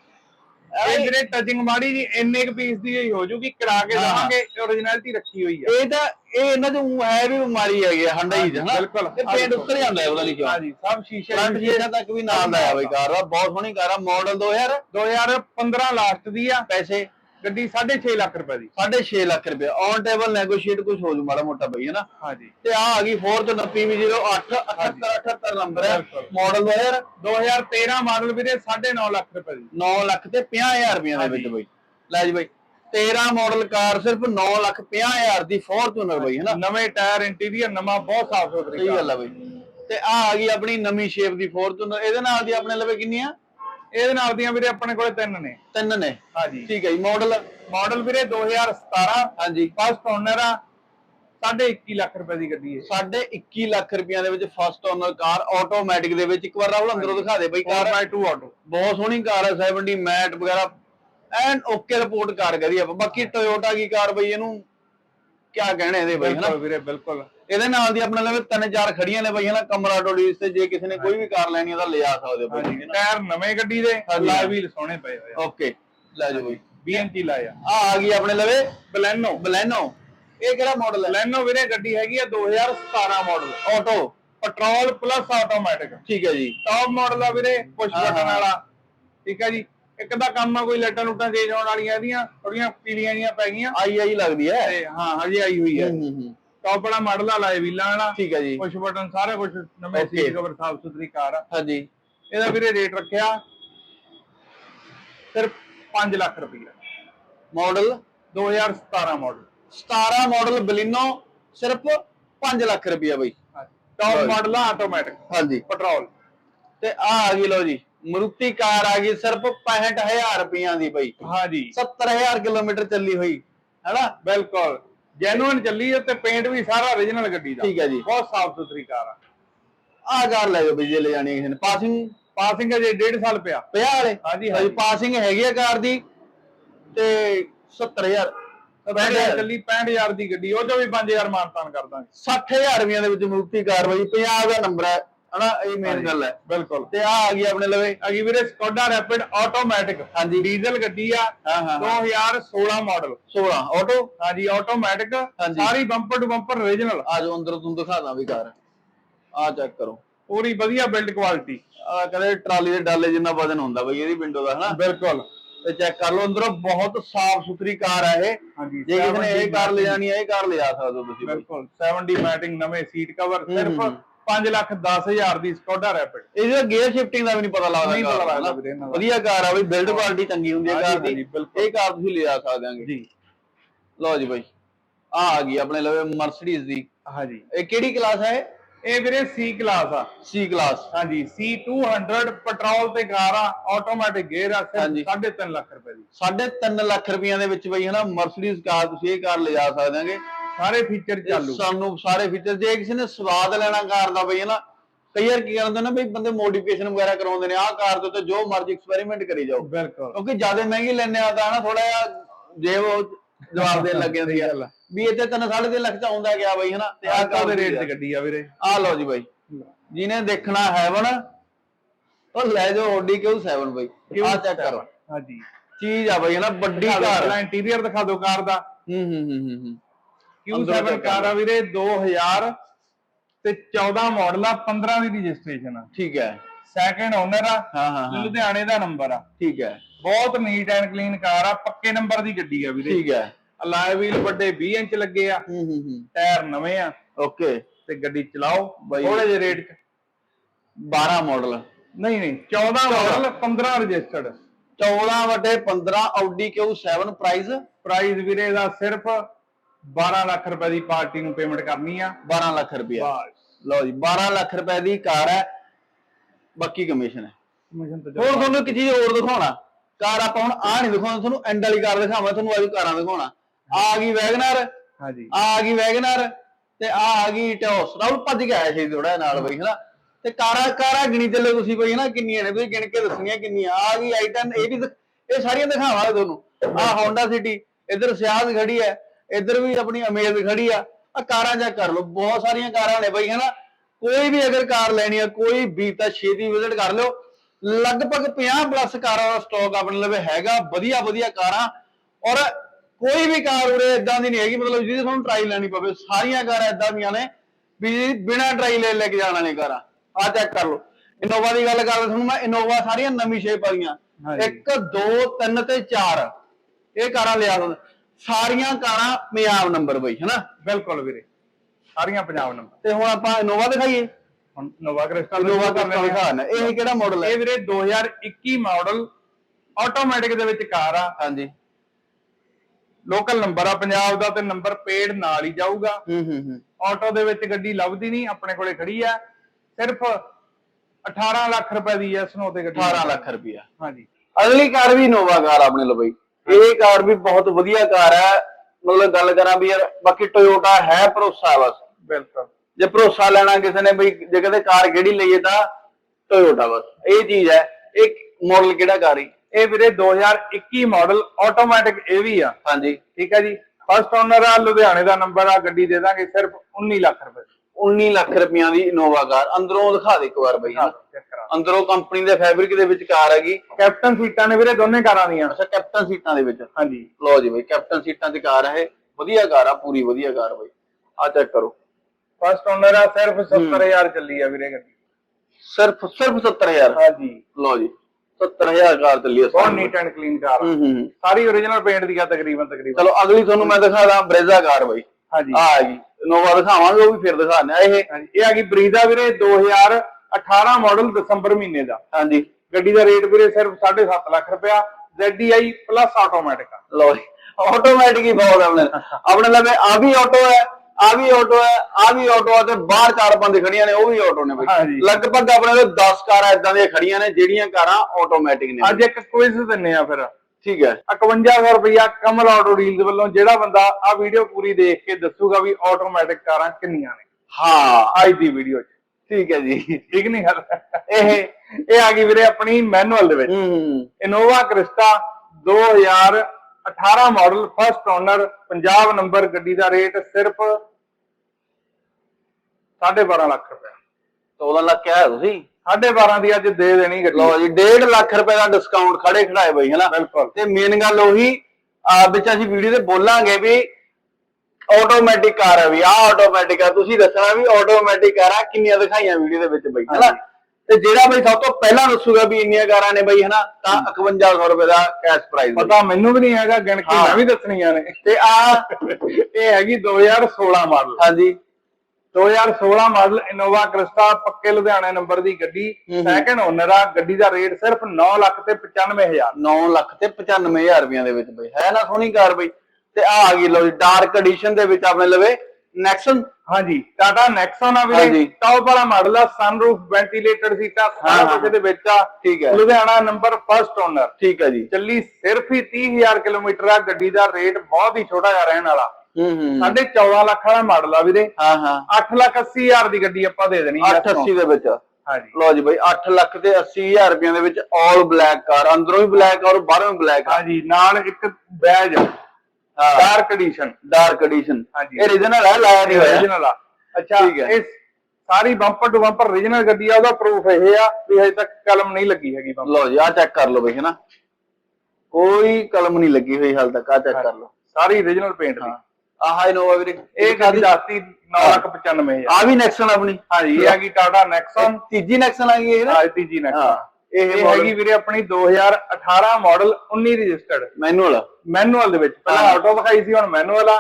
ਇਹ ਜਿਹੜੇ ਟਚਿੰਗ ਮਾੜੀ ਜੀ ਇੰਨੇ ਕੁ ਪੀਸ ਦੀ ਹੀ ਹੋ ਜੂਗੀ ਕਰਾ ਕੇ। ਦਵਾਂਗੇ ਓਰੀਜਨੈਲਿਟੀ ਰੱਖੀ ਹੋਈ ਆ। ਇਹ ਤਾਂ ਇਹ ਇਹਨਾਂ ਚ ਊਂ ਹੈ ਵੀ ਬਿਮਾਰੀ ਹੈਗੀ ਆ ਹੰਡਾਈ ਚ ਹਨਾ ਬਿਲਕੁਲ। ਤੇ ਪੇਂਟ ਉੱਤਰ ਜਾਂਦਾ ਹੈ ਉਹਦਾ ਲਿਖਿਆ ਹਾਂਜੀ ਸਭ ਸ਼ੀਸ਼ੇ ਫਰੰਟ ਸ਼ੀਸ਼ੇ। ਤੱਕ ਵੀ ਨਾਲ ਦਾ ਹੈ ਬਈ ਕਾਰ ਦਾ। ਬਹੁਤ ਸੋਹਣੀ ਕਾਰ ਆ ਮਾਡਲ 2000 2015 ਲਾਸਟ ਦੀ ਆ। ਪੈਸੇ। ਗੱਡੀ 6.5 ਲੱਖ ਰੁਪਏ ਦੀ। 6.5 ਲੱਖ ਰੁਪਏ। ਔਨ ਟੇਬਲ ਨੈਗੋਸ਼ੀਏਟ ਕੁਝ ਹੋ ਜੂ ਮਾੜਾ ਮੋਟਾ ਬਈ ਹਨਾ ਹਾਂਜੀ। ਤੇ ਆ ਆ ਗਈ ਫੋਰਚੂਨਰ PV08 78 ਨੰਬਰ ਹੈ। ਮਾਡਲ 2000 2013 ਮਾਡਲ ਵੀਰੇ 9.5 ਲੱਖ ਰੁਪਏ ਦੀ। 9 ਲੱਖ ਤੇ 50000 ਰੁਪਏ ਦੇ ਵਿੱਚ ਹਾਂਜੀ। ਬਈ। ਲੈ ਜੀ ਬਈ 13 ਮਾਡਲ ਕਾਰ ਸਿਰਫ 9 ਲੱਖ 50000 ਦੀ ਫੋਰਚੂਨਰ ਬਈ ਹਨਾ ਨਵੇਂ ਟਾਇਰ ਇੰਟੀਰੀਅਰ ਨਵਾਂ ਬਹੁਤ ਸਾਫ਼ ਸੁਥਰੀ ਸਹੀ। ਗੱਲ ਆ ਬਈ। ਤੇ ਆ ਆ ਗਈ ਆਪਣੀ ਨਵੀਂ ਸ਼ੇਪ ਦੀ ਫੋਰਚੂਨਰ ਇਹਦੇ ਨਾਲ ਦੀ ਆਪਣੇ ਲਵੇ ਕਿੰਨੀਆਂ? ਇਹਦੇ ਨਾਲ ਦੀਆਂ ਵੀਰੇ ਆਪਣੇ ਕੋਲੇ ਤਿੰਨ ਨੇ। ਤਿੰਨ ਨੇ। ਹਾਂਜੀ। ਠੀਕ ਹੈ ਜੀ ਮਾਡਲ ਮਾਡਲ ਵੀਰੇ 2017 ਹਾਂਜੀ। ਫਸਟ ਓਨਰ ਆ 21 ਲੱਖ ਰੁਪਏ ਦੀ ਗੱਡੀ ਹੈ। ਸਾਢੇ 21 ਲੱਖ ਰੁਪਈਆਂ ਦੇ ਵਿੱਚ ਫਸਟ ਓਨਰ ਕਾਰ ਆਟੋਮੈਟਿਕ ਦੇ ਵਿੱਚ। ਇੱਕ ਵਾਰ ਰਾਹੁਲ ਅੰਦਰੋਂ ਦਿਖਾ ਦੇ ਬਈ ਕਾਰ। 4x2 ਆਟੋ ਬਹੁਤ ਸੋਹਣੀ ਕਾਰ ਹੈ 70 ਮੈਟ ਵਗੈਰਾ। ਐਨ ਓਕੇ ਰਿਪੋਰਟ ਕਾਰ ਕਰੀ ਆਪਾਂ। ਬਾਕੀ ਟੋਯੋਟਾ ਦੀ ਕਾਰ ਬਈ ਇਹਨੂੰ? ਕਿਆ ਕਹਿਣੇ ਇਹਦੇ ਬਈ ਹਨਾ? ਬਿਲਕੁਲ ਵੀਰੇ ਬਿਲਕੁਲ। ਇਹਦੇ ਨਾਲ ਦੀ ਆਪਣੇ ਲਵੇ ਤਿੰਨ ਚਾਰ ਖੜੀਆਂ ਨੇ ਬਈ ਹਨਾ ਕਮਰਾ ਡੋਲੀਸ ਤੇ ਜੇ ਕਿਸੇ ਨੇ ਕੋਈ ਵੀ ਕਾਰ ਲੈਣੀ ਤਾਂ ਲਿਆ ਸਕਦੇ ਹੋ ਬਈ ਹਾਂਜੀ। ਠੀਕ ਹੈ ਨਾ? ਟਾਇਰ ਨਵੇਂ ਗੱਡੀ ਦੇ। ਲਾਈ ਵੀਲ ਸੋਹਣੇ ਪਏ ਹੋਏ ਆ। ਓਕੇ ਲੈ ਜਾਓ ਬਈ। 20 ਇੰਚੀ ਲਾਇਆ ਆ। ਆ ਗਈ ਆਪਣੇ ਲਵੇ ਬਲੈਨੋ ਬਲੈਨੋ ਇਹ ਕਿਹੜਾ ਮਾਡਲ ਹੈ? ਬਲੈਨੋ ਵੀਰੇ ਗੱਡੀ ਹੈਗੀ ਆ 2017 model auto petrol plus automatic ਠੀਕ ਹੈ ਜੀ। ਟੌਪ ਮਾਡਲ ਆ ਵੀਰੇ ਪੁਸ਼ ਹਾਂ, ਬਟਨ ਹਾਂ। ਵਾਲਾ। ਠੀਕ ਹੈ ਜੀ। ਇੱਕ ਦਾ ਕੰਮ ਆ ਕੋਈ ਲਾਈਟਾਂ ਲੂਟਾਂ ਚੇਂਜ ਹੋਣ ਵਾਲੀਆਂ ਇਹਦੀਆਂ ਥੋੜੀਆਂ ਪੀਲੀਆਂ ਜੀਆਂ ਪੈ ਗਈਆਂ। ਆਈ ਆਈ ਲੱਗਦੀ ਹੈ। ਹਾਂ ਹਜੇ ਆਈ ਹੋਈ ਹੈ। ਹੂੰ ਹੂੰ ਹੂੰ। ਟੌਪ ਵਾਲਾ ਮਾਡਲ ਆ ਲਾਏ ਵੀਲਾਂ ਵਾਲਾ। ਠੀਕ ਹੈ ਜੀ। ਪੁਸ਼ ਬਟਨ ਸਾਰਾ ਕੁਝ ਨਵੇਂ Okay. ਸੀਟ ਕਵਰ ਸਾਫ਼ ਸੁਥਰੀ ਕਾਰ ਆ। ਹਾਂਜੀ। ਇਹਦਾ ਵੀਰੇ ਰੇਟ ਰੱਖਿਆ ਸਿਰਫ 5 ਲੱਖ ਰੁਪਈਆ। ਮਾਡਲ 2017 ਮਾਡਲ 17 ਮਾਡਲ ਬਲਿਨੋ ਸਿਰਫ 5 ਲੱਖ ਰੁਪਇਆ ਬਈ। ਟੌਪ। ਮਾਡਲ ਆ ਆਟੋਮੈਟਿਕ ਹਾਂਜੀ। ਪੈਟਰੋਲ ਤੇ ਆ ਆ ਗਈ ਲੋ ਜੀ ਮਰੂਤੀ ਕਾਰ ਆ ਗਈ ਸਿਰਫ 65000 ਰੁਪਈਆਂ ਦੀ ਬਈ। ਹਾਂ ਜੀ 70000 ਕਿਲੋਮੀਟਰ ਚੱਲੀ ਹੋਈ ਹੈਨਾ ਬਿਲਕੁਲ। ਜੈਨੂਇਨ ਚੱਲੀ ਹੈ ਤੇ ਪੇਂਟ ਵੀ ਸਾਰਾ origignal ਗੱਡੀ ਦਾ। ਠੀਕ ਹੈ ਜੀ। ਬਹੁਤ ਸਾਫ਼ ਸੁਥਰੀ ਕਾਰ ਆ। ਆ ਕਾਰ ਲੈ ਜਾਓ ਬਈ ਜੇ ਲੈ ਜਾਣੀ ਹੈ ਕਿਸੇ ਨੇ। ਪਾਸਿੰਗ ਪਾਸਿੰਗ ਅਜੇ 1.5 ਸਾਲ ਪਿਆ। 50 ਵਾਲੇ? ਹਾਂਜੀ, ਹਾਂਜੀ। ਪਾਸਿੰਗ ਹੈਗੀ ਆ ਕਾਰ ਦੀ ਤੇ 70000 65 ਚੱਲੀ 65000 ਦੀ ਗੱਡੀ ਉਹ ਚੋਂ ਵੀ 5000 ਮਾਨਤਾਨ ਕਰ ਦਾਂਗੇ। 60000 ਰੁਪਈਆਂ ਦੇ ਵਿੱਚ ਮਰੂਤੀ ਕਾਰ ਬਈ 50 ਦਾ ਨੰਬਰ ਹੈ। ਹਨਾ ਇਹ ਮੇਨ ਗੱਲ ਹੈ। ਬਿਲਕੁਲ। ਤੇ ਆ ਆ ਗਈ ਆਪਣੇ ਲਵੇ। ਅਗੀ ਵੀਰੇ ਸਕੋਡਾ ਰੈਪਿਡ ਆਟੋਮੈਟਿਕ ਹਾਂਜੀ। ਡੀਜ਼ਲ ਗੱਡੀ ਆ। ਹਾਂ ਹਾਂ ਹਾਂ। 2016 ਮਾਡਲ 16 ਆਟੋ ਹਾਂਜੀ ਆਟੋਮੈਟਿਕ। ਸਾਰੀ ਬੰਪਰ ਟੂ ਬੰਪਰ origignal ਆ ਜਾਓ ਅੰਦਰ ਤੁਹਾਨੂੰ ਦਿਖਾਦਾ ਵੀ ਕਾਰ। ਆ ਚੈੱਕ ਕਰੋ। ਪੂਰੀ ਵਧੀਆ ਬਿਲਡ ਕੁਆਲਿਟੀ ਆ ਕਹਿੰਦੇ ਟਰਾਲੀ ਦੇ ਡਾਲੇ ਜਿੰਨਾ ਵਜ਼ਨ ਹੁੰਦਾ ਬਈ ਇਹਦੀ ਵਿੰਡੋ ਦਾ ਹਨਾ? ਬਿਲਕੁਲ। ਤੇ ਚੈੱਕ ਕਰ ਲਓ ਅੰਦਰੋਂ ਬਹੁਤ ਸਾਫ਼ ਸੁਥਰੀ ਕਾਰ ਹੈ ਇਹ। ਹਾਂਜੀ ਜੇ ਕਿਸੇ ਨੇ 70 ਇਹ ਕਾਰ ਲੈ ਜਾਣੀ ਹੈ ਇਹ ਕਾਰ ਲਿਜਾ ਸਕਦੇ ਹੋ ਤੁਸੀਂ। ਬਿਲਕੁਲ। 70 ਮੈਟਿੰਗ ਨਵੇਂ ਸੀਟ ਕਵਰ ਸਿਰਫ। 5 ਲੱਖ 10000 ਦੀ ਸਕੋਡਾ ਰੈਪਿਡ। ਇਹਦਾ ਗੇਅਰ ਸ਼ਿਫਟਿੰਗ ਦਾ ਵੀ ਨਹੀਂ ਪਤਾ ਲੱਗਦਾ ਨਹੀਂ ਪਤਾ ਕਾਰ ਦਾ, ਲੱਗਦਾ ਹਨਾ। ਵੀਰੇ ਇਹਨਾਂ ਦਾ। ਵਧੀਆ ਕਾਰ ਆ ਬਈ ਬਿਲਡ ਕੁਆਲਿਟੀ ਚੰਗੀ ਹੁੰਦੀ ਹੈ ਕਾਰ ਹਾਂਜੀ, ਦੀ ਬਿਲਕੁਲ। ਇਹ ਕਾਰ ਤੁਸੀਂ ਲਿਜਾ ਸਕਦੇ ਆਂਗੇ ਜੀ। ਲਓ ਜੀ ਬਾਈ ਆ ਆ ਗਈ ਆਪਣੇ ਲਵੇ ਮਰਸੀਡੀਜ਼ ਦੀ। ਹਾਂਜੀ। ਇਹ ਕਿਹੜੀ ਕਲਾਸ ਹੈ? ਇਹ ਵੀਰੇ ਸੀ ਕਲਾਸ ਆ। ਸੀ ਕਲਾਸ ਹਾਂਜੀ C200 ਪੈਟਰੋਲ ਤੇ ਕਾਰ ਆ ਆਟੋਮੈਟਿਕ ਗੇਅਰ ਆ ਹਾਂਜੀ। ਸਿਰਫ 3.5 ਲੱਖ ਰੁਪਏ ਦੀ। 3.5 ਲੱਖ ਰੁਪਈਆਂ ਦੇ ਵਿੱਚ ਬਈ ਹਨਾ ਮਰਸੀਡੀਜ਼ ਕਾਰ ਤੁਸੀਂ ਇਹ ਕਾਰ ਲਿਜਾ ਸਕਦੇ ਆਂਗੇ। ਸਾਰੇ ਫੀਚਰ ਚਾਲੂ। ਸਾਨੂੰ ਸਾਰੇ ਫੀਚਰ ਜੇ ਕਿਸੇ ਨੇ ਸਵਾਦ ਲੈਣਾ ਕਾਰ ਦਾ ਬਈ ਹਨਾ ਕਈ ਵਾਰ ਕੀ ਕਰਦੇ ਨੇ ਬਈ ਬੰਦੇ ਮੋਡੀਫਿਕੇਸ਼ਨ ਵਗੈਰਾ ਕਰਾਉਂਦੇ ਨੇ ਆਹ ਕਾਰ ਦੇ ਉੱਤੇ ਜੋ ਮਰਜ਼ੀ ਐਕਸਪੈਰੀਮੈਂਟ ਕਰੀ ਜਾਓ। ਬਿਲਕੁਲ। ਕਿਉਂਕਿ ਜ਼ਿਆਦਾ ਮਹਿੰਗੀ ਲੈਣੇ ਆ ਤਾਂ ਹਨਾ ਥੋੜਾ ਜਿਹਾ ਜੇ ਉਹ ਜਵਾਬ ਦੇਣ ਲੱਗ ਜਾਂਦੀ ਆ। ਵੀ ਇੱਥੇ ਤਿੰਨ ਸਾਢੇ ਤਿੰਨ ਲੱਖ ਚ ਆਉਂਦਾ ਗਿਆ ਬਈ ਹਨਾ ਤੇ ਆਹ ਕਾਰ ਦੇ ਰੇਟ। 'ਚ ਗੱਡੀ ਆ ਵੀਰੇ। ਆਹ ਲਓ ਜੀ ਬਾਈ ਜਿਹਨੇ ਦੇਖਣਾ ਹੈਵਨ ਉਹ ਲੈ ਜਾਓ Audi Q7 ਬਾਈ ਆਹ ਚੈੱਕ ਕਰੋ। ਹਾਂਜੀ। ਚੀਜ਼ ਆ ਬਾਈ ਹਨਾ ਵੱਡੀ ਕਾਰ। ਇੰਟੀਰੀਅਰ ਦਿਖਾ ਦਿਓ ਕਾਰ ਦਾ। ਹੂੰ ਹੂੰ ਹੂੰ ਹੂੰ। Q7 check ਕਾਰ ਆ ਵੀਰੇ 2000 ਤੇ 14 ਮਾਡਲ ਆ 15 ਦੀ ਰਜਿਸਟ੍ਰੇਸ਼ਨ ਆ। ਠੀਕ ਹੈ। ਸੈਕੰਡ ਓਨਰ ਆ ਹਾਂ ਹਾਂ ਲੁਧਿਆਣੇ ਦਾ ਨੰਬਰ ਆ। ਠੀਕ ਹੈ। ਬਹੁਤ ਨੀਟ ਐਂਡ ਕਲੀਨ ਕਾਰ ਆ ਪੱਕੇ ਨੰਬਰ ਦੀ ਗੱਡੀ ਆ ਵੀਰੇ। ਠੀਕ ਹੈ। ਅਲਾਈ ਵੀਲ ਵੱਡੇ 20 ਇੰਚ ਲੱਗੇ ਆ। ਹੂੰ ਹੂੰ ਹੂੰ। ਟਾਇਰ ਨਵੇਂ ਆ। ਓਕੇ ਤੇ ਗੱਡੀ ਚਲਾਓ। ਬਾਈ। ਥੋੜੇ ਜਿਹੇ ਰੇਟ 'ਚ। 12 ਮਾਡਲ ਨਹੀਂ ਨਹੀਂ 14 ਮਾਡਲ 15 ਰਜਿਸਟਰਡ 14 ਵਟੇ 15 Audi Q7 ਪ੍ਰਾਈਸ ਪ੍ਰਾਈਸ ਵੀਰੇ ਦਾ ਸਿਰਫ 12 ਲੱਖ ਰੁਪਏ ਦੀ ਪਾਰਟੀ ਨੂੰ ਪੇਮੈਂਟ ਕਰਨੀ ਆ 12 ਲੱਖ ਰੁਪਇਆ ਬਸ। ਲਓ ਜੀ 12 ਲੱਖ ਰੁਪਏ ਦੀ ਕਾਰ ਹੈ ਬਾਕੀ ਕਮਿਸ਼ਨ ਹੈ। ਕਮਿਸ਼ਨ ਤਾਂ ਹੋਰ ਤੁਹਾਨੂੰ ਇੱਕ ਚੀਜ਼ ਹੋਰ ਦਿਖਾਉਣਾ। ਕਾਰ ਆਪਾਂ ਹੁਣ ਆ ਨਹੀਂ ਦਿਖਾਉਣਾ ਤੁਹਾਨੂੰ ਐਂਡ ਵਾਲੀ ਕਾਰ ਦਿਖਾਵਾਂ ਤੁਹਾਨੂੰ ਅੱਜ ਕਾਰਾਂ ਦਿਖਾਉਣਾ। ਆ ਗਈ ਵੈਗਨਰ ਹਾਂਜੀ। ਆ ਗਈ ਵੈਗਨਰ ਤੇ ਆ ਆ ਗਈ ਟੌਸ ਰਾਹੁਲ ਭੱਜ ਕੇ ਆਇਆ ਸੀ ਥੋੜਾ ਨਾਲ ਬਈ ਹਨਾ? ਤੇ ਕਾਰਾਂ ਕਾਰਾਂ ਗਿਣੀ ਚੱਲੋ ਤੁਸੀਂ ਬਈ ਹਨਾ? ਕਿੰਨੀਆਂ ਨੇ ਤੁਸੀਂ ਗਿਣ ਕੇ ਦੱਸਣੀਆਂ ਕਿੰਨੀਆਂ। ਆ ਗਈ i10 ਇਹ ਵੀ ਇਹ ਸਾਰੀਆਂ ਦਿਖਾਵਾਂਗੇ ਤੁਹਾਨੂੰ। ਆ Honda City ਇੱਧਰ ਸਿਆਜ਼ ਖੜੀ ਹੈ। ਇੱਧਰ ਵੀ ਆਪਣੀ ਅਮੇਜ਼ ਖੜੀ ਆ ਆ ਕਾਰਾਂ ਚੈੱਕ ਕਰ ਲਓ ਬਹੁਤ ਸਾਰੀਆਂ ਕਾਰਾਂ ਨੇ ਬਈ ਹਨਾ? ਕੋਈ ਵੀ ਅਗਰ ਕਾਰ ਲੈਣੀ ਆ ਕੋਈ ਵੀ ਤਾਂ ਛੇਤੀ ਵਿਜ਼ਿਟ ਕਰ ਲਿਓ। ਲਗਭਗ 50 ਪਲੱਸ ਕਾਰਾਂ ਦਾ ਸਟਾਕ ਆਪਣੇ ਲਵੇ ਹੈਗਾ ਵਧੀਆ ਵਧੀਆ ਕਾਰਾਂ। ਔਰ ਕੋਈ ਵੀ ਕਾਰ ਉਰੇ ਇਦਾਂ ਦੀ ਨਹੀਂ ਹੈਗੀ ਮਤਲਬ ਜਿਹਦੀ ਤੁਹਾਨੂੰ ਟਰਾਈ ਲੈਣੀ ਪਵੇ। ਸਾਰੀਆਂ ਕਾਰਾਂ ਇਦਾਂ ਦੀਆਂ ਨੇ ਵੀ ਬਿਨਾਂ ਟਰਾਈ ਲੈ ਲੈ ਕੇ ਜਾਣ ਵਾਲੀਆਂ ਕਾਰਾਂ। ਆ ਚੈੱਕ ਕਰ ਲਓ। ਇਨੋਵਾ ਦੀ ਗੱਲ ਕਰਦਾ ਤੁਹਾਨੂੰ ਮੈਂ ਇਨੋਵਾ ਸਾਰੀਆਂ ਨਵੀਂ ਸ਼ੇਪ ਵਾਲੀਆਂ। ਹਾਂਜੀ। 1 2 3 ਤੇ 4 ਇਹ ਕਾਰਾਂ ਲਿਆ ਦੋ ਸਾਰੀਆਂ ਕਾਰਾਂ ਪੰਜਾਬ ਨੰਬਰ ਬਈ ਹੈਨਾ? ਬਿਲਕੁਲ ਵੀਰੇ। ਸਾਰੀਆਂ ਪੰਜਾਬ ਨੰਬਰ ਤੇ ਹੁਣ ਆਪਾਂ ਇਨੋਵਾ ਦਿਖਾਈਏ। ਹੁਣ ਨੋਵਾ ਕ੍ਰਿਸਟਾ ਇਨੋਵਾ ਦਾ ਦਿਖਾਣਾ ਇਹ ਕਿਹੜਾ ਮਾਡਲ ਹੈ? ਇਹ ਵੀਰੇ 2021 ਮਾਡਲ ਆਟੋਮੈਟਿਕ ਦੇ ਵਿੱਚ ਕਾਰ ਆ। ਹਾਂਜੀ। ਲੋਕਲ ਨੰਬਰ ਆ ਪੰਜਾਬ ਦਾ ਤੇ ਨੰਬਰ ਪੇਡ ਨਾਲ ਹੀ ਜਾਊਗਾ। ਹੂੰ ਹੂੰ ਹੂੰ। ਆਟੋ ਦੇ ਵਿੱਚ ਗੱਡੀ ਲੱਭਦੀ ਨਹੀਂ ਆਪਣੇ ਕੋਲੇ ਖੜੀ ਆ। ਸਿਰਫ 18 ਲੱਖ ਰੁਪਏ ਦੀ ਐ ਸਨੋ ਤੇ ਗੱਡੀ 18 ਲੱਖ ਰੁਪਇਆ। ਹਾਂਜੀ। ਅਗਲੀ ਕਾਰ ਵੀ ਨੋਵਾ ਕਾਰ ਆਪਣੇ ਲੋ ਬਈ। ਇਹ ਕਾਰ ਵੀ ਬਹੁਤ ਵਧੀਆ ਕਾਰ ਹੈ। ਮਤਲਬ ਗੱਲ ਕਰਾਂ ਵੀ ਯਾਰ ਬਾਕੀ ਟੋਯੋਟਾ ਹੈ ਭਰੋਸਾ ਬਸ। ਬਿਲਕੁਲ। ਜੇ ਭਰੋਸਾ ਲੈਣਾ ਕਿਸੇ ਨੇ ਬਈ ਜੇ ਕਹਿੰਦੇ ਕਾਰ ਕਿਹੜੀ ਲਈਏ ਤਾਂ ਟੋਯੋਟਾ ਬਸ। ਇਹ ਚੀਜ਼ ਹੈ। ਇਹ ਮਾਡਲ ਕਿਹੜਾ ਕਾਰ ਹੈ ਇਹ ਵੀਰੇ 2021 ਮਾਡਲ ਆਟੋਮੈਟਿਕ ਇਹ ਵੀ ਆ। ਹਾਂਜੀ। ਠੀਕ ਹੈ ਜੀ। ਫਸਟ ਓਨਰ ਆ ਲੁਧਿਆਣੇ ਦਾ ਨੰਬਰ ਆ ਗੱਡੀ ਦੇ ਦਾਂਗੇ ਸਿਰਫ 19 ਲੱਖ ਰੁਪਏ। 19 ਲੱਖ ਰੁਪਈਆਂ ਦੀ ਇਨੋਵਾ ਕਾਰ। ਅੰਦਰੋਂ ਦਿਖਾ ਦੇ ਇੱਕ ਵਾਰ ਬਈ। ਕਰਾ ਅੰਦਰੋਂ ਕੰਪਨੀ ਦੇ ਫੈਬਰਿਕ ਦੇ ਵਿੱਚ ਕਾਰ ਹੈਗੀ। ਕੈਪਟਨ ਸੀਟਾਂ ਨੇ ਵੀਰੇ ਦੋਨੇ ਕਾਰਾਂ ਦੀਆਂ। ਅੱਛਾ ਕੈਪਟਨ ਸੀਟਾਂ ਦੇ ਵਿੱਚ। ਹਾਂਜੀ। ਲਓ ਜੀ ਬਈ ਕੈਪਟਨ ਸੀਟਾਂ ਦੀ ਕਾਰ ਹੈ ਵਧੀਆ ਕਾਰ ਆ ਪੂਰੀ ਵਧੀਆ ਕਾਰ ਬਈ। ਆ ਚੈੱਕ ਕਰੋ। ਫਸਟ ਓਨਰ ਆ ਸਿਰਫ 70000 ਚੱਲੀ ਆ ਵੀਰੇ ਗੱਡੀ। ਸਿਰਫ ਸਿਰਫ 70000 ਹਾਂਜੀ। ਲਓ ਜੀ 70000 ਕਾਰ ਚੱਲੀ ਹੈ ਬਹੁਤ ਨੀਟ ਐਂਡ ਕਲੀਨ ਕਾਰ ਆ। ਹੂੰ ਹੂੰ ਹੂੰ। ਸਾਰੀ ਓਰੀਜਨਲ ਪੇਂਟ ਦੀ ਆ ਤਕਰੀਬਨ ਤਕਰੀਬਨ। ਚਲੋ ਅਗਲੀ ਤੁਹਾਨੂੰ ਮੈਂ ਦਿਖਾਦਾ ਬ੍ਰੇਜ਼ਾ ਕਾਰ ਬਈ। ਹਾਂਜੀ। ਆ ਗਈ ਨੋਵਾ ਦਿਖਾਵਾਂਗੇ ਉਹ ਵੀ ਫਿਰ ਦਿਖਾਣੇ ਆ ਇਹ ਇਹ ਆ ਗਈ ਬਰੀਜ਼ਾ ਵੀਰੇ 2018 ਮਾਡਲ ਦਸੰਬਰ ਮਹੀਨੇ ਦਾ। ਹਾਂਜੀ। ਗੱਡੀ ਦਾ ਰੇਟ ਵੀਰੇ ਸਿਰਫ 7.5 ਲੱਖ ਰੁਪਇਆ ZDI ਪਲੱਸ ਆਟੋਮੈਟਿਕ ਜੀ ਆਟੋਮੈਟਿਕ ਹੀ ਬਹੁਤ ਆਪਣੇ। ਆਪਣੇ ਲਵੇ ਆ ਵੀ ਆਟੋ ਹੈ ਆ ਵੀ ਆਟੋ ਹੈ ਆ ਵੀ ਆਟੋ ਹੈ ਤੇ ਬਾਹਰ ਚਾਰ ਪੰਜ ਖੜੀਆਂ ਨੇ ਉਹ ਵੀ ਆਟੋ ਨੇ ਬਈ। ਲਗਭਗ ਆਪਣੇ ਕੋਲ 10 ਕਾਰਾਂ ਇਦਾਂ ਦੀਆਂ ਖੜੀਆਂ ਨੇ ਜਿਹੜੀਆਂ ਕਾਰਾਂ ਆਟੋਮੈਟਿਕ ਨੇ। ਅੱਜ ਇੱਕ ਕੁਇਜ਼ ਦਿੰਨੇ ਆ ਫਿਰ। ਠੀਕ ਹੈ। 5100 ਰੁਪਇਆ ਕਮਲ ਆਟੋ ਡੀਲ ਦੇ ਵੱਲੋਂ ਜਿਹੜਾ ਬੰਦਾ ਆ ਵੀਡੀਓ ਪੂਰੀ ਦੇਖ ਕੇ ਦੱਸੂਗਾ ਵੀ ਆਟੋਮੈਟਿਕ ਕਾਰਾਂ ਕਿੰਨੀਆਂ ਨੇ। ਹਾਂ। ਅੱਜ ਦੀ ਵੀਡੀਓ 'ਚ। ਠੀਕ ਹੈ ਜੀ। ਠੀਕ ਨਹੀਂ ਗੱਲ? ਇਹ ਇਹ ਆ ਗਈ ਵੀਰੇ ਆਪਣੀ ਮੈਨੂਅਲ ਦੇ ਵਿੱਚ। Innova Crysta 2018 model first owner Punjab number ਗੱਡੀ ਦਾ ਰੇਟ ਸਿਰਫ 12.5 ਲੱਖ ਰੁਪਏ 14 ਲੱਖ ਕਿਹਾ ਹੈ ਤੁਸੀਂ? 12.5 ਦੀ ਅੱਜ ਦੇ ਦੇਣੀ ਗੱਡੀ। ਲਓ ਜੀ 1.5 ਲੱਖ ਰੁਪਏ ਦਾ ਡਿਸਕਾਊਂਟ ਖੜੇ ਖੜਾਏ ਬਈ ਹਨਾ? ਬਿਲਕੁਲ। ਤੇ ਮੇਨ ਗੱਲ ਉਹੀ ਆ ਵਿੱਚ ਅਸੀਂ ਵੀਡੀਓ ਤੇ ਬੋਲਾਂਗੇ ਵੀ ਆਟੋਮੈਟਿਕ ਕਾਰ ਹੈ ਵੀ ਆ ਆਟੋਮੈਟਿਕ ਆ। ਤੁਸੀਂ ਦੱਸਣਾ ਵੀ ਆਟੋਮੈਟਿਕ ਕਾਰਾਂ ਕਿੰਨੀਆਂ ਦਿਖਾਈਆਂ ਵੀਡੀਓ ਦੇ ਵਿੱਚ ਬਈ ਹਨਾ। ਤੇ ਜਿਹੜਾ ਬਈ ਸਭ ਤੋਂ ਪਹਿਲਾਂ ਦੱਸੂਗਾ ਵੀ ਇੰਨੀਆਂ ਕਾਰਾਂ ਨੇ ਬਈ ਹਨਾ ਤਾਂ 5100 ਰੁਪਏ ਦਾ ਕੈਸ਼ ਪ੍ਰਾਈਸ ਪਤਾ ਮੈਨੂੰ ਵੀ ਨਹੀਂ ਹੈਗਾ ਗਿਣ ਕੇ। ਮੈਂ ਵੀ ਦੱਸਣੀਆਂ ਨੇ। ਤੇ ਆ ਇਹ ਹੈਗੀ 2016 ਮਾਡਲ ਹਾਂਜੀ। 2016 ਮਾਡਲ ਇਨੋਵਾ ਕ੍ਰਿਸਟਾ ਪੱਕੇ ਲੁਧਿਆਣਾ ਨੰਬਰ ਦੀ ਗੱਡੀ। ਸੈਕੰਡ ਓਨਰ ਆ ਗੱਡੀ ਦਾ ਰੇਟ ਸਿਰਫ 9 ਲੱਖ ਤੇ 95000 9 ਲੱਖ ਤੇ 95000 ਰੁਪਈਆਂ ਦੇ ਵਿੱਚ ਬਈ। ਹੈ ਨਾ ਸੋਹਣੀ ਕਾਰ ਬਈ। ਤੇ ਆ ਆ ਗਈ ਲਓ ਜੀ ਡਾਰਕ ਐਡੀਸ਼ਨ ਦੇ ਵਿੱਚ ਆਪਣੇ ਲਵੇ ਨੈਕਸਨ ਹਾਂਜੀ ਟਾਟਾ ਨੈਕਸਨ ਆ ਵੀਰੇ। ਟੌਪ ਵਾਲਾ ਮਾਡਲ ਆ ਸਨਰੂਫ ਵੈਂਟੀਲੇਟਡ ਸੀਟਾਂ ਸਾਰਾ। ਕੁਝ ਦੇ ਵਿੱਚ ਆ। ਠੀਕ ਹੈ। ਲੁਧਿਆਣਾ ਨੰਬਰ ਫਰਸਟ ਓਨਰ ਠੀਕ ਹੈ ਜੀ। ਚੱਲੀ ਸਿਰਫ ਹੀ 30000 ਕਿਲੋਮੀਟਰ ਆ ਗੱਡੀ ਦਾ ਰੇਟ ਬਹੁਤ ਹੀ ਛੋਟਾ ਜਿਹਾ ਰਹਿਣ ਵਾਲਾ। ਹੂੰ ਹੂੰ। ਸਾਢੇ 14 ਲੱਖ ਵਾਲਾ ਮਾਡਲ ਆ ਵੀਰੇ। ਹਾਂ ਹਾਂ। 8 ਲੱਖ 80 ਹਜ਼ਾਰ ਦੀ ਗੱਡੀ ਆਪਾਂ ਦੇ ਦੇਣੀ ਆ 880 ਦੇ ਵਿੱਚ। ਹਾਂਜੀ। ਲਓ ਜੀ ਬਈ 8 ਲੱਖ ਤੇ 80000 ਰੁਪਈਆਂ ਦੇ ਵਿੱਚ ਆਲ ਬਲੈਕ ਕਾਰ ਅੰਦਰੋਂ ਵੀ ਬਲੈਕ ਔਰ ਬਾਹਰੋਂ ਵੀ ਬਲੈਕ ਹਾਂਜੀ ਨਾਲ ਇੱਕ ਬੈਜ ਹਾਂ। ਡਾਰਕ ਐਡੀਸ਼ਨ ਡਾਰਕ ਐਡੀਸ਼ਨ ਹਾਂਜੀ। ਇਹ ਰੀਜਨਲ ਹੈ ਲਾਇਆ ਨਹੀਂ ਹੋਇਆ। origignal ਆ। ਅੱਛਾ। ਇਹ ਸਾਰੀ ਬੰਪਰ ਟੂ ਬੰਪਰ origignal ਗੱਡੀ ਆ ਉਹਦਾ ਪ੍ਰੂਫ ਇਹ ਆ ਵੀ ਹਜੇ ਤੱਕ ਕਲਮ ਨਹੀਂ ਲੱਗੀ ਹੈਗੀ ਬੰਪਰ ਲਓ ਜੀ ਆ ਚੈੱਕ ਕਰ ਲਓ ਬਈ ਹੈਨਾ। ਕੋਈ ਕਲਮ ਨਹੀਂ ਲੱਗੀ ਹੋਈ ਹਾਲ ਤੱਕ ਆ ਚੈੱਕ ਕਰ ਲਓ। ਸਾਰੀ origignal ਪੇਂਟ ਦੀ। ਆਹ ਇਨੋਵਾ ਵੀਰੇ ਇਹ ਗੱਡੀ ਦੱਸਤੀ 995000 ਆ ਵੀ ਨੈਕਸਨ ਆਪਣੀ। ਹਾਂਜੀ ਇਹ ਹੈਗੀ ਟਾਟਾ ਨੈਕਸਨ ਤੀਜੀ ਨੈਕਸਨ ਆ ਗਈ ਇਹ ਨਾ? ਆਜ ਤੀਜੀ ਹਾਂ। ਨੈਕਸਨ ਇਹ ਹੈਗੀ ਵੀਰੇ ਆਪਣੀ 2018 ਮਾਡਲ 19 ਰਜਿਸਟਰਡ ਮੈਨੂਅਲ ਮੈਨੂਅਲ ਦੇ ਵਿੱਚ। ਪਹਿਲਾਂ ਹਾਂ। ਆਟੋ ਵਿਖਾਈ ਸੀ ਹੁਣ ਮੈਨੂਅਲ ਆ।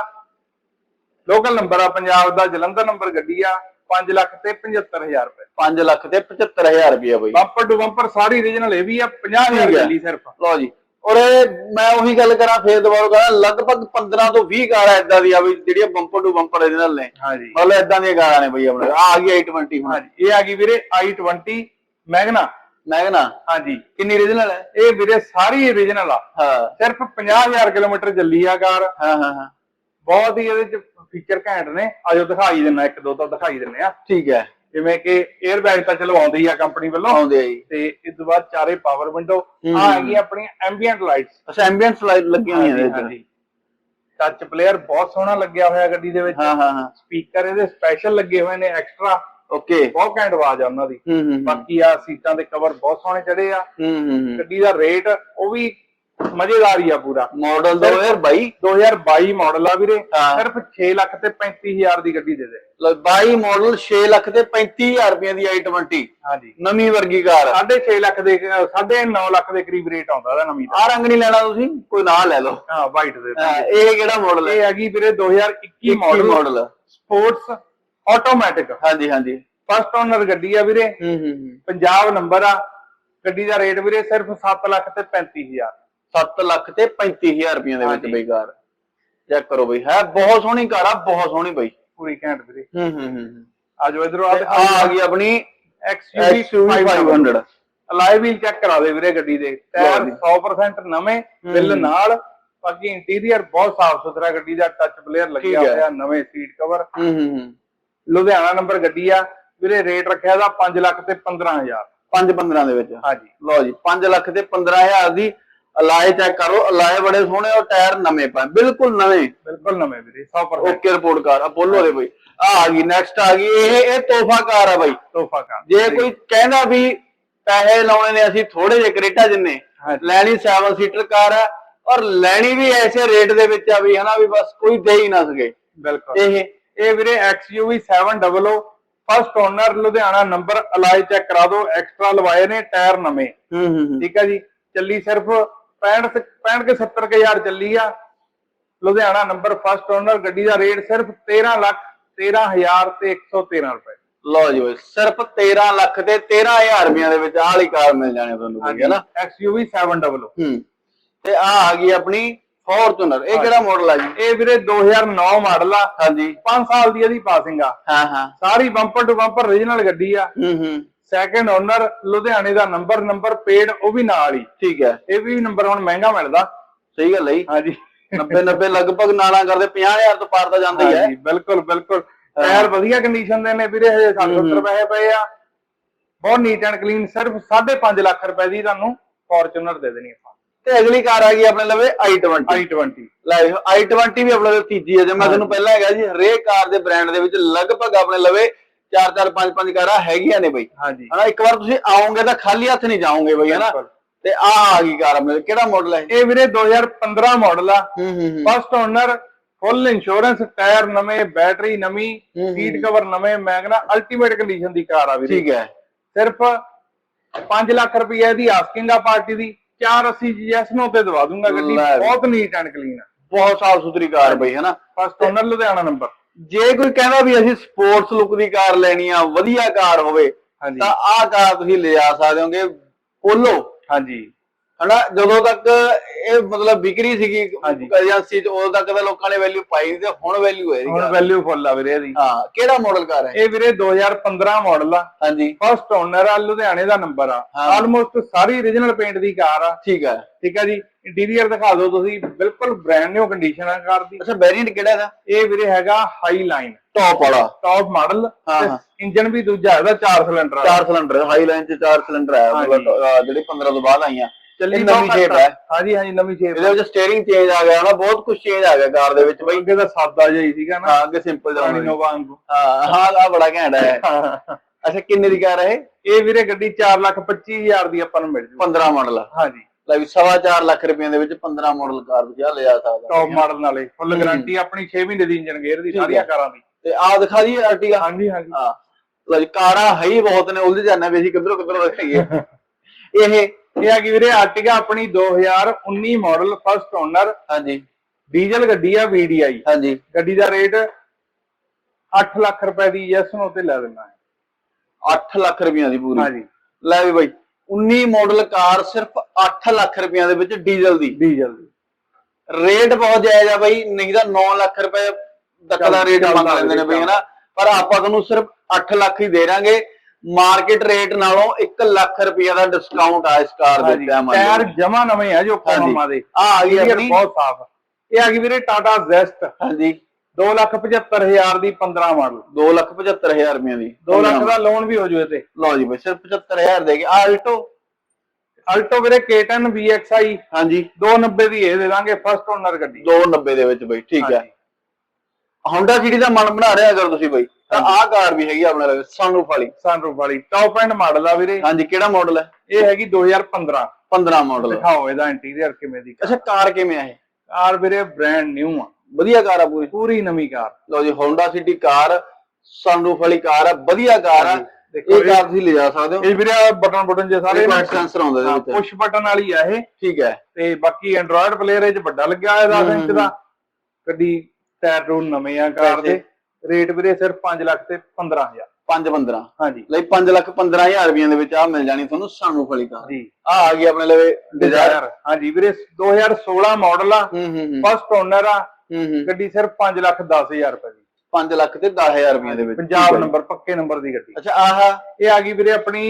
ਲੋਕਲ ਨੰਬਰ ਆ ਪੰਜਾਬ ਦਾ ਜਲੰਧਰ ਨੰਬਰ ਗੱਡੀ ਆ 5 ਲੱਖ ਤੇ 75000 ਰੁਪਏ। 5 ਲੱਖ ਤੇ 75000 ਰੁਪਇਆ ਬਈ। ਬੰਪਰ ਟੂ ਬੰਪਰ ਸਾਰੀ origignal ਇਹ ਵੀ ਆ 50000 ਠੀਕ ਹੈ। ਗੱਡੀ ਸਿਰਫ। ਲਓ ਜੀ। ਔਰ ਮੈਂ ਉਹੀ ਗੱਲ ਕਰਾਂ ਫੇਰ ਦੁਬਾਰਾ ਕਰਾਂ ਲਗਭਗ 15 ਤੋਂ 20 ਕਾਰਾਂ ਇਦਾਂ ਦੀਆਂ ਵੀ ਜਿਹੜੀਆਂ ਬੰਪਰ ਟੂ ਬੰਪਰ ਇਹਦੇ ਨੇ। ਹਾਂਜੀ। ਮਤਲਬ ਇਦਾਂ ਦੀਆਂ ਕਾਰਾਂ ਨੇ ਬਈ ਆਪਣੇ। ਆ ਆ ਗਈ i20 ਹੁਣ। ਹਾਂਜੀ। ਇਹ ਆ ਗਈ ਵੀਰੇ i20 ਮੈਗਨਾ ਮੈਗਨਾ ਹਾਂਜੀ। ਕਿੰਨੀ ਰੀਜਨਲ ਹੈ? ਇਹ ਵੀਰੇ ਸਾਰੀ origignal ਆ। ਹਾਂ। ਸਿਰਫ 50000 ਕਿਲੋਮੀਟਰ ਚੱਲੀ ਆ ਕਾਰ। ਹਾਂ ਹਾਂ ਹਾਂ। ਬਹੁਤ ਹੀ ਇਹਦੇ ਚ ਫੀਚਰ ਘੈਂਟ ਨੇ। ਆਜੋ ਦਿਖਾਈ ਦਿੰਨਾ ਇੱਕ ਦੋ ਤਾਂ ਦਿਖਾਈ ਦਿੰਨੇ ਆ। ਠੀਕ ਹੈ। ਜਿਵੇਂ ਕਿ 에ਅਰ ਬੈਗ ਤਾਂ ਚਲੋ ਆਉਂਦੇ ਹੀ ਆ ਕੰਪਨੀ ਵੱਲੋਂ। ਆਉਂਦੇ ਆ ਜੀ। ਤੇ ਇਸ ਤੋਂ ਬਾਅਦ ਚਾਰੇ ਪਾਵਰ ਵਿੰਡੋ। ਆ ਹੈਗੀ ਆਪਣੀ ਐਂਬੀਐਂਟ ਲਾਈਟਸ ਅੱਛਾ ਐਂਬੀਐਂਟ ਲਾਈਟ ਲੱਗੀਆਂ ਹੋਈਆਂ ਨੇ ਹਾਂਜੀ ਟੱਚ ਪਲੇਅਰ ਬਹੁਤ ਸੋਹਣਾ ਲੱਗਿਆ ਹੋਇਆ ਗੱਡੀ ਦੇ ਵਿੱਚ। ਹਾਂ ਹਾਂ ਹਾਂ। ਸਪੀਕਰ ਇਹਦੇ ਸਪੈਸ਼ਲ ਲੱਗੇ ਹੋਏ ਨੇ ਐਕਸਟਰਾ ਓਕੇ ਬਹੁਤ ਘੈਂਟ ਆਵਾਜ਼ ਆ ਉਹਨਾਂ ਦੀ। ਬਾਕੀ ਆ ਸੀਟਾਂ ਦੇ ਕਵਰ ਬਹੁਤ ਸੋਹਣੇ ਚੜੇ ਆ। ਹੂੰ ਹੂੰ ਹੂੰ। ਗੱਡੀ ਦਾ ਰੇਟ ਉਹ ਵੀ ਮਜ਼ੇਦਾਰ ਹੀ ਆ ਪੂਰਾ। ਮਾਡਲ 2022 2022 ਮਾਡਲ ਆ ਵੀਰੇ। ਸਿਰਫ 6 ਲੱਖ ਤੇ 35000 ਦੀ ਗੱਡੀ ਦੇ ਦੇ। 22 ਮਾਡਲ 6 ਲੱਖ ਤੇ 35000 ਰੁਪਏ ਦੀ i20 ਹਾਂਜੀ। ਨਵੀਂ ਵਰਗੀ ਕਾਰ। ਆ 6.5 ਲੱਖ ਦੇ ਸਾਢੇ 9 ਲੱਖ ਦੇ ਕਰੀਬ ਰੇਟ ਆਉਂਦਾ ਦਾ ਨਵੀਂ ਦਾ। ਆਹ ਰੰਗ ਨਹੀਂ ਲੈਣਾ ਤੁਸੀਂ ਕੋਈ ਨਾ ਲੈ ਲਓ। ਹਾਂ ਵਾਈਟ ਦੇ ਇਹ ਕਿਹੜਾ ਮਾਡਲ ਹੈ? ਇਹ ਹੈਗੀ ਵੀਰੇ 2021 21 ਮਾਡਲ ਮਾਡਲ ਸਪੋਰਟਸ ਆਟੋਮੈਟਿਕ ਹਾਂਜੀ ਹਾਂਜੀ। ਫਸਟ ਓਨਰ ਗੱਡੀ ਆ ਵੀਰੇ। ਹੂੰ ਹੂੰ ਪੰਜਾਬ ਨੰਬਰ ਆ। ਗੱਡੀ ਦਾ ਰੇਟ ਵੀਰੇ ਸਿਰਫ 7 ਲੱਖ ਤੇ 35000 7 ਲੱਖ ਤੇ 35000 ਰੁਪਏ ਦੇ ਵਿੱਚ। ਬਈ ਕਾਰ। ਚੈੱਕ ਕਰੋ ਬਈ। ਹੈ ਬਹੁਤ ਸੋਹਣੀ ਕਾਰ ਆ ਬਹੁਤ ਸੋਹਣੀ ਬਈ। ਪੂਰੀ ਘੈਂਟ ਵੀਰੇ। ਹੂੰ ਹੂੰ ਹੂੰ ਆਜੋ ਇਧਰੋਂ ਆ ਆ ਗਈ ਆਪਣੀ XUV XUV 500 alloy wheel check ਕਰਾ ਦੇ ਵੀਰੇ ਗੱਡੀ ਦੇ। ਟਾਇਰ ਜੀ। 100% ਨਵੇਂ ਬਿੱਲ ਨਾਲ। ਬਾਕੀ ਇੰਟੀਰੀਅਰ ਬਹੁਤ ਸਾਫ਼ ਸੁਥਰਾ ਗੱਡੀ ਦਾ ਟੱਚ ਪਲੇਅਰ ਲੱਗਿਆ। ਹੋਇਆ ਨਵੇਂ ਸੀਟ ਕਵਰ ਹੂੰ ਹੂੰ ਲੁਧਿਆਣਾ ਨੰਬਰ ਗੱਡੀ ਆ। ਵੀਰੇ ਰੇਟ ਰੱਖਿਆ ਦਾ 5 ਲੱਖ ਤੇ 15000 5 15 ਦੇ ਵਿੱਚ। ਹਾਂਜੀ। ਲਓ ਜੀ 5 ਲੱਖ ਤੇ 15000 ਦੀ ਅਲਾਏ ਚੈੱਕ ਕਰੋ ਅਲਾਏ ਬੜੇ ਸੋਹਣੇ ਔਰ ਟਾਇਰ ਨਵੇਂ ਪਏ ਬਿਲਕੁਲ ਨਵੇਂ। ਬਿਲਕੁਲ ਨਵੇਂ ਵੀਰੇ 100% ਓਕੇ ਰਿਪੋਰਟ ਕਾਰ ਅਪੋਲੋ ਦੇ ਬਈ। ਆ ਆ ਗਈ ਨੈਕਸਟ ਆ ਗਈ ਇਹ ਇਹ ਤੋਹਫਾ ਕਾਰ ਆ ਬਈ। ਤੋਹਫਾ ਕਾਰ ਜੇ ਕੋਈ ਕਹਿੰਦਾ ਵੀ ਪੈਸੇ ਲਾਉਣੇ ਨੇ ਅਸੀਂ ਥੋੜੇ ਜਿਹੇ ਕਰੇਟਾ ਜਿੰਨੇ। ਲੈਣੀ 7 ਸੀਟਰ ਕਾਰ ਹੈ ਔਰ ਲੈਣੀ ਵੀ ਐਸੇ ਰੇਟ ਦੇ ਵਿੱਚ ਆ ਵੀ ਹਨਾ ਵੀ ਬਸ ਕੋਈ ਦੇ ਹੀ ਨਾ ਸਕੇ। ਬਿਲਕੁਲ। ਇਹ ਇਹ ਵੀਰੇ XUV 700 first owner Ludhiana number alloy check ਕਰਾ ਦਿਓ ਐਕਸਟਰਾ ਲਵਾਏ ਨੇ ਟਾਇਰ ਨਵੇਂ। ਹੂੰ ਹੂੰ ਹੂੰ। ਠੀਕ ਹੈ ਜੀ। ਚੱਲੀ ਸਿਰਫ 65 ਸ- 65 ਕੇ 70 ਕੇ ਹਜ਼ਾਰ ਚੱਲੀ ਆ। ਲੁਧਿਆਣਾ ਨੰਬਰ ਫਸਟ ਓਨਰ ਗੱਡੀ ਦਾ ਰੇਟ ਸਿਰਫ 13 ਲੱਖ 13000 ਤੇ 113 ਰੁਪਏ। ਲਓ ਜੀ ਬਈ ਸਿਰਫ 13 ਲੱਖ ਤੇ 13000 ਰੁਪਈਆ ਦੇ ਵਿੱਚ ਆਹ ਵਾਲੀ ਕਾਰ ਮਿਲ ਜਾਣੀ ਤੁਹਾਨੂੰ ਠੀਕ ਹੈ ਨਾ? XUV 700 ਹੂੰ ਤੇ ਆ ਆ ਗਈ ਆਪਣੀ ਫੋਰਚੂਨਰ ਇਹ ਕਿਹੜਾ ਮਾਡਲ ਆ ਜੀ? ਇਹ ਵੀਰੇ 2009 ਮਾਡਲ ਆ। ਹਾਂਜੀ। 5 ਸਾਲ ਦੀ ਇਹਦੀ ਪਾਸਿੰਗ ਆ। ਹਾਂ ਹਾਂ। ਸਾਰੀ ਬੰਪਰ ਟੂ ਬੰਪਰ ਓਰੀਜਨਲ ਗੱਡੀ ਆ। ਹੂੰ ਹੂੰ। ਸੈਕੰਡ ਓਨਰ ਲੁਧਿਆਣੇ ਦਾ ਨੰਬਰ ਨੰਬਰ ਪੇਡ ਉਹ ਵੀ ਨਾਲ ਹੀ ਠੀਕ ਹੈ। ਇਹ ਵੀ ਨੰਬਰ ਹੁਣ ਮਹਿੰਗਾ ਮਿਲਦਾ। ਸਹੀ ਗੱਲ ਹੈ ਜੀ। ਹਾਂਜੀ। 90 90 ਲਗਭਗ ਨਾਲਾਂ ਕਰਦੇ 50000 ਤੋਂ ਪਾਰ ਤਾਂ ਜਾਂਦਾ ਹੀ ਹੈ। ਹਾਂਜੀ ਬਿਲਕੁਲ ਬਿਲਕੁਲ। ਟਾਇਰ ਵਧੀਆ ਕੰਡੀਸ਼ਨ ਦੇ ਨੇ ਵੀਰੇ ਹਜੇ 70 ਰੁਪਏ ਪਏ ਆ। ਬਹੁਤ ਨੀਟ ਐਂਡ ਕਲੀਨ ਸਿਰਫ 5.5 ਲੱਖ ਰੁਪਏ ਦੀ ਤੁਹਾਨੂੰ ਫੋਰਚੂਨਰ ਦੇ ਦੇਣੀ ਆਪਾਂ। ਤੇ ਅਗਲੀ ਕਾਰ ਆ ਗਈ ਆਪਣੇ ਲਵੇ i20 i20 ਲੈ i20 ਵੀ ਆਪਣੇ ਲਵੇ ਤੀਜੀ ਹੈ। ਜੇ ਮੈਂ ਤੁਹਾਨੂੰ ਪਹਿਲਾਂ ਹੈਗਾ ਜੀ ਹਰੇਕ ਕਾਰ ਦੇ ਬ੍ਰਾਂਡ ਦੇ ਵਿੱਚ ਲਗਭਗ ਆਪਣੇ ਲਵੇ 4 4 5 5 ਕਾਰਾਂ ਹੈਗੀਆਂ ਨੇ ਬਈ। ਹਾਂਜੀ। ਹਨਾ ਇੱਕ ਵਾਰ ਤੁਸੀਂ ਆਓਗੇ ਤਾਂ ਖਾਲੀ ਹੱਥ ਨਹੀਂ ਜਾਓਗੇ ਬਈ ਹਨਾ। ਬਿਲਕੁਲ। ਤੇ ਆ ਆ ਗਈ ਕਾਰ ਆਪਣੇ ਕਿਹੜਾ ਮਾਡਲ ਹੈ ਇਹ? ਇਹ ਵੀਰੇ 2015 ਮਾਡਲ ਆ। ਹੂੰ ਹੂੰ ਹੂੰ। First owner full insurance tyre ਨਵੇਂ ਬੈਟਰੀ ਨਵੀਂ ਹੂੰ, ਹੂੰ। ਸੀਟ ਕਵਰ ਨਵੇਂ ਮੈਂ ਕਹਿੰਦਾ ਅਲਟੀਮੇਟ ਕੰਡੀਸ਼ਨ ਦੀ ਕਾਰ ਆ ਵੀਰੇ। ਠੀਕ ਹੈ। ਸਿਰਫ 5 ਲੱਖ ਰੁਪਏ ਦੀ ਆਸਕਿੰਗ ਆ ਪਾਰਟੀ ਦੀ। 480 ਜੀਐਸ ਨੂੰ ਤੇ ਦਵਾ ਦੂੰਗਾ ਗੱਡੀ। ਲੈ। ਵੀ। ਬਹੁਤ ਨੀਟ ਐਂਡ ਕਲੀਨ ਆ। ਬਹੁਤ ਸਾਫ਼ ਸੁਥਰੀ ਕਾਰ ਬਈ ਹਨਾ। ਫਸਟ ਓਨਰ ਲੁਧਿਆਣਾ ਨੰਬਰ ਜੇ ਕੋਈ ਕਹਿੰਦਾ ਵੀ ਅਸੀਂ ਸਪੋਰਟਸ ਲੁੱਕ ਦੀ ਕਾਰ ਲੈਣੀ ਆ ਵਧੀਆ ਕਾਰ ਹੋਵੇ ਤਾਂ ਆਹ ਕਾਰ ਤੁਸੀਂ ਲਿਜਾ ਸਕਦੇ ਹੋਗੇ। ਪੋਲੋ ਹਾਂਜੀ। ਹਨਾ ਜਦੋਂ ਤੱਕ ਇਹ ਮਤਲਬ ਵਿਕਰੀ ਸੀਗੀ। ਏਜੰਸੀ ਚ ਉਦੋਂ ਤੱਕ ਤਾਂ ਲੋਕਾਂ ਨੇ ਵੈਲਿਊ ਪਾਈ ਤੇ ਹੁਣ ਵੈਲਿਊ ਹੈ ਇਹਦੀ। ਹੁਣ। ਵੈਲਿਊ ਫੁੱਲ ਆ ਵੀਰੇ ਇਹਦੀ। ਹਾਂ ਕਿਹੜਾ ਮਾਡਲ ਕਾਰ ਹੈ? ਇਹ ਵੀਰੇ 2015 ਮਾਡਲ ਆ। ਹਾਂਜੀ। ਫਸਟ ਓਨਰ ਆ ਲੁਧਿਆਣੇ ਦਾ ਨੰਬਰ ਆ। ਹਾਂ। ਆਲਮੋਸਟ ਸਾਰੀ origignal ਪੇਂਟ ਦੀ ਕਾਰ ਆ। ਠੀਕ ਹੈ ਠੀਕ ਆ ਜੀ? ਇੰਟੀਰੀਅਰ ਦਿਖਾ ਦਿਓ ਤੁਸੀਂ ਬਿਲਕੁਲ ਬ੍ਰਾਂਡ ਨਿਊ ਕੰਡੀਸ਼ਨ ਆ ਕਾਰ ਦੀ। ਅੱਛਾ ਵੈਰੀਐਂਟ ਕਿਹੜਾ ਇਹਦਾ? ਇਹ ਵੀਰੇ ਹੈਗਾ ਹਾਈ ਲਾਈਨ ਟੌਪ ਵਾਲਾ। ਟੌਪ ਮਾਡਲ ਹਾਂ, ਹਾਂ। ਇੰਜਨ ਵੀ ਦੂਜਾ ਇਹਦਾ 4 ਸਿਲੰਡਰ ਆ ਚਾਰ ਸਿਲੰਡਰ ਹਾਈ ਲਾਈਨ ਚ ਚਾਰ ਸਿਲੰਡਰ ਹੈ ਹਾਂਜੀ। ਮਤਲਬ ਅਹ, ਜਿਹੜੀ 15 ਤੋਂ ਬਾਅਦ ਆਈਆਂ। ਚੱਲੀ ਨਵੀਂ ਆ। ਹੈ। ਹਾਂਜੀ ਹਾਂਜੀ ਨਵੀਂ ਸ਼ੇਪ ਇਹਦੇ ਵਿੱਚ ਸਟੀਅਰਿੰਗ ਚੇਂਜ ਆ ਗਿਆ ਨਾ ਬਹੁਤ ਕੁਝ ਚੇਂਜ ਆ ਗਿਆ ਕਾਰ ਦੇ ਵਿੱਚ ਬਈ। ਅੱਗੇ ਤਾਂ ਸਾਦਾ ਜਿਹਾ ਹੀ ਸੀਗਾ ਨਾ। ਹਾਂ ਅੱਗੇ ਸਿੰਪਲ ਪੁਰਾਣੀ ਜਾਣੀ ਨੋਵਾ ਵਾਂਗੂ। ਹਾਂ ਹਾਂ ਆ ਬੜਾ ਘੈਂਟ ਹੈ। ਅੱਛਾ ਕਿੰਨੇ ਦੀ ਕਾਰ ਹੈ ਇਹ? ਇਹ ਵੀਰੇ ਗੱਡੀ 4 ਲੱਖ 25 ਹਜ਼ਾਰ ਦੀ ਆਪਾਂ ਨੂੰ ਮਿਲ ਜੂ। 15 ਮਾਡਲ ਹਾਂਜੀ। ਲੈ ਵੀ ਸਵਾ ਚਾਰ ਲੱਖ ਰੁਪਏ ਦੇ ਵਿੱਚ 15 ਮਾਡਲ ਕਾਰ ਤੁਸੀਂ ਆ ਲਿਆ ਸਕਦਾ। ਟੌਪ ਮਾਡਲ ਨਾਲੇ ਫੁੱਲ ਗਾਰੰਟੀ ਆਪਣੀ 6 ਮਹੀਨੇ ਦੀ ਇੰਜਨ ਗੇਅਰ ਦੀ ਸਾਰੀਆਂ ਕਾਰਾਂ ਦੀ। ਤੇ ਆ ਦਿਖਾ ਦਈਏ ਆਰਟੀਗਾ ਹਾਂਜੀ ਹਾਂਜੀ। ਹਾਂ। ਜੀ ਕਾਰਾਂ ਹੈ ਹੀ ਬਹੁਤ ਨੇ ਉਲਝ ਜਾਂਦੇ ਵੀ ਅਸੀਂ ਕਿੱਧਰੋਂ ਕਿੱਧਰੋਂ ਦਿਖਾਈਏ ਇਹ ਇਹ ਆ ਗਈ ਵੀਰੇ ਆਰਟਿਗਾ ਆਪਣੀ 2019 ਮਾਡਲ ਫਸਟ ਓਨਰ ਹਾਂਜੀ। ਡੀਜ਼ਲ ਗੱਡੀ ਆ VDI ਹਾਂਜੀ। ਗੱਡੀ ਦਾ ਰੇਟ 8 ਲੱਖ ਰੁਪਏ ਦੀ ਯੈਸ ਨੂੰ ਤੇ ਲੈ ਦੇਣਾ ਹੈ। 8 ਲੱਖ ਰੁਪਈਆ ਦੀ ਪੂਰੀ। ਹਾਂਜੀ। ਲੈ ਵੀ ਬਾਈ 19 ਮਾਡਲ ਕਾਰ ਸਿਰਫ 8 ਲੱਖ ਰੁਪਈਆ ਦੇ ਵਿੱਚ ਡੀਜ਼ਲ ਦੀ। ਡੀਜ਼ਲ ਦੀ। ਰੇਟ ਬਹੁਤ ਜਾਇਜ਼ ਆ ਬਾਈ ਨਹੀਂ ਤਾਂ 9 ਲੱਖ ਰੁਪਏ ਤੱਕ ਦਾ ਰੇਟ ਮੰਗ ਲੈਂਦੇ ਨੇ ਬਈ। ਹਨਾ? ਪਰ ਆਪਾਂ ਤੁਹਾਨੂੰ ਸਿਰਫ 8 ਲੱਖ ਹੀ ਦੇ ਰਾਂਗੇ ਮਾਰਕੀਟ ਰੇਟ ਨਾਲੋਂ 1 ਲੱਖ ਰੁਪਈਆ ਦਾ ਡਿਸਕਾਊਂਟ ਆ ਇਸ ਕਾਰ ਦੇ ਹਾਂਜੀ ਟਾਈਮ ਟਾਇਰ ਜਮਾ ਨਵੇਂ ਆ ਜੋ ਕੋਮਾ ਦੇ ਆ ਆ ਗਈ ਆਪਣੀ। ਬਹੁਤ ਸਾਫ਼ ਇਹ ਆ ਗਈ ਵੀਰੇ ਟਾਟਾ ਜ਼ੈਸਟ ਹਾਂਜੀ। 275000 ਦੀ 15 ਮਾਡਲ। 2 ਲੱਖ 75000 ਰੁਪਈਆ ਦੀ। 2 ਲੱਖ ਦਾ ਲੋਨ ਵੀ ਹੋ ਜੂ ਤੇ। ਲਓ ਜੀ ਬਈ ਸਿਰਫ 75000 ਦੇ ਕੇ ਆ ਆਲਟੋ ਅਲਟੋ ਵੀਰੇ K10 VXI ਹਾਂਜੀ। 290 ਦੀ ਇਹ ਦੇ ਦਾਂਗੇ ਫਸਟ ਓਨਰ ਗੱਡੀ। 290 ਦੇ ਵਿੱਚ ਬਈ ਠੀਕ ਹੈ Honda City ਦਾ ਮਨ ਬਣਾ ਰਿਹਾ ਅਗਰ ਤੁਸੀਂ ਬਈ। ਤਾਂ ਆਹ ਕਾਰ ਵੀ ਹੈਗੀ ਆਪਣੇ ਲਈ ਸਨਰੂਫ ਵਾਲੀ। ਸਨਰੂਫ ਵਾਲੀ। ਟੌਪ ਐਂਡ ਮਾਡਲ ਆ ਵੀਰੇ। ਹਾਂਜੀ ਕਿਹੜਾ ਮਾਡਲ ਹੈ? ਇਹ ਹੈਗੀ 2015 15 ਮਾਡਲ ਦਿਖਾਓ ਇਹਦਾ ਇੰਟੀਰੀਅਰ ਕਿਵੇਂ ਦੀ ਅੱਛਾ ਕਾਰ ਕਿਵੇਂ ਆ ਇਹ? ਕਾਰ ਵੀਰੇ ਬ੍ਰਾਂਡ ਨਿਊ ਆ। ਵਧੀਆ ਕਾਰ ਆ ਪੂਰੀ? ਪੂਰੀ ਨਵੀਂ ਕਾਰ। ਲਓ ਜੀ ਹੋਂਡਾ ਸਿਟੀ ਕਾਰ ਸਨਰੂਫ ਵਾਲੀ ਕਾਰ ਆ ਵਧੀਆ ਕਾਰ ਆ। ਇਹ ਕਾਰ ਤੁਸੀਂ ਲੈ ਜਾ ਸਕਦੇ ਹੋ। ਇਹ ਵੀਰੇ ਬਟਨ ਬਟਨ ਜੇ ਸਾਰੇ ਸਾਰੇ ਸੈਂਸਰ ਆਉਂਦਾ ਇਹਦੇ ਵਿੱਚ ਪੁਸ਼ ਬਟਨ ਵਾਲੀ ਆ ਇਹ। ਠੀਕ ਹੈ। ਤੇ ਬਾਕੀ ਐਂਡਰੋਇਡ ਪਲੇਅਰ ਇਹ ਚ ਵੱਡਾ ਲੱਗਿਆ ਹੋਇਆ 10 ਇੰਚ ਦਾ। ਗੱਡੀ ਟਾਇਰ ਟੂਰ ਨਵੇਂ ਆ ਕਾਰ ਦੇ। ਰੇਟ ਵੀਰੇ ਸਿਰਫ 5 ਲੱਖ ਤੇ 15000 5 15 ਹਾਂਜੀ। ਲਈ 5 ਲੱਖ 15000 ਰੁਪਈਆਂ ਦੇ ਵਿੱਚ ਆ ਮਿਲ ਜਾਣੀ ਤੁਹਾਨੂੰ ਸਨਰੂਫ ਵਾਲੀ ਕਾਰ। ਜੀ। ਆ ਆ ਗਈ ਆਪਣੇ ਲਵੇ ਡਿਜ਼ਾਇਰ ਹਾਂਜੀ ਵੀਰੇ 2016 ਮਾਡਲ ਆ ਫਸਟ ਓਨਰ ਆ ਗੱਡੀ ਸਿਰਫ 5 ਲੱਖ 10000 ਰੁਪਏ ਦੀ। 5 ਲੱਖ ਤੇ 10000 ਰੁਪਈਆਂ ਦੇ ਵਿੱਚ। ਪੰਜਾਬ। ਨੰਬਰ ਪੱਕੇ ਨੰਬਰ ਦੀ ਗੱਡੀ। ਅੱਛਾ ਆਹ ਇਹ ਆ ਗਈ ਵੀਰੇ ਆਪਣੀ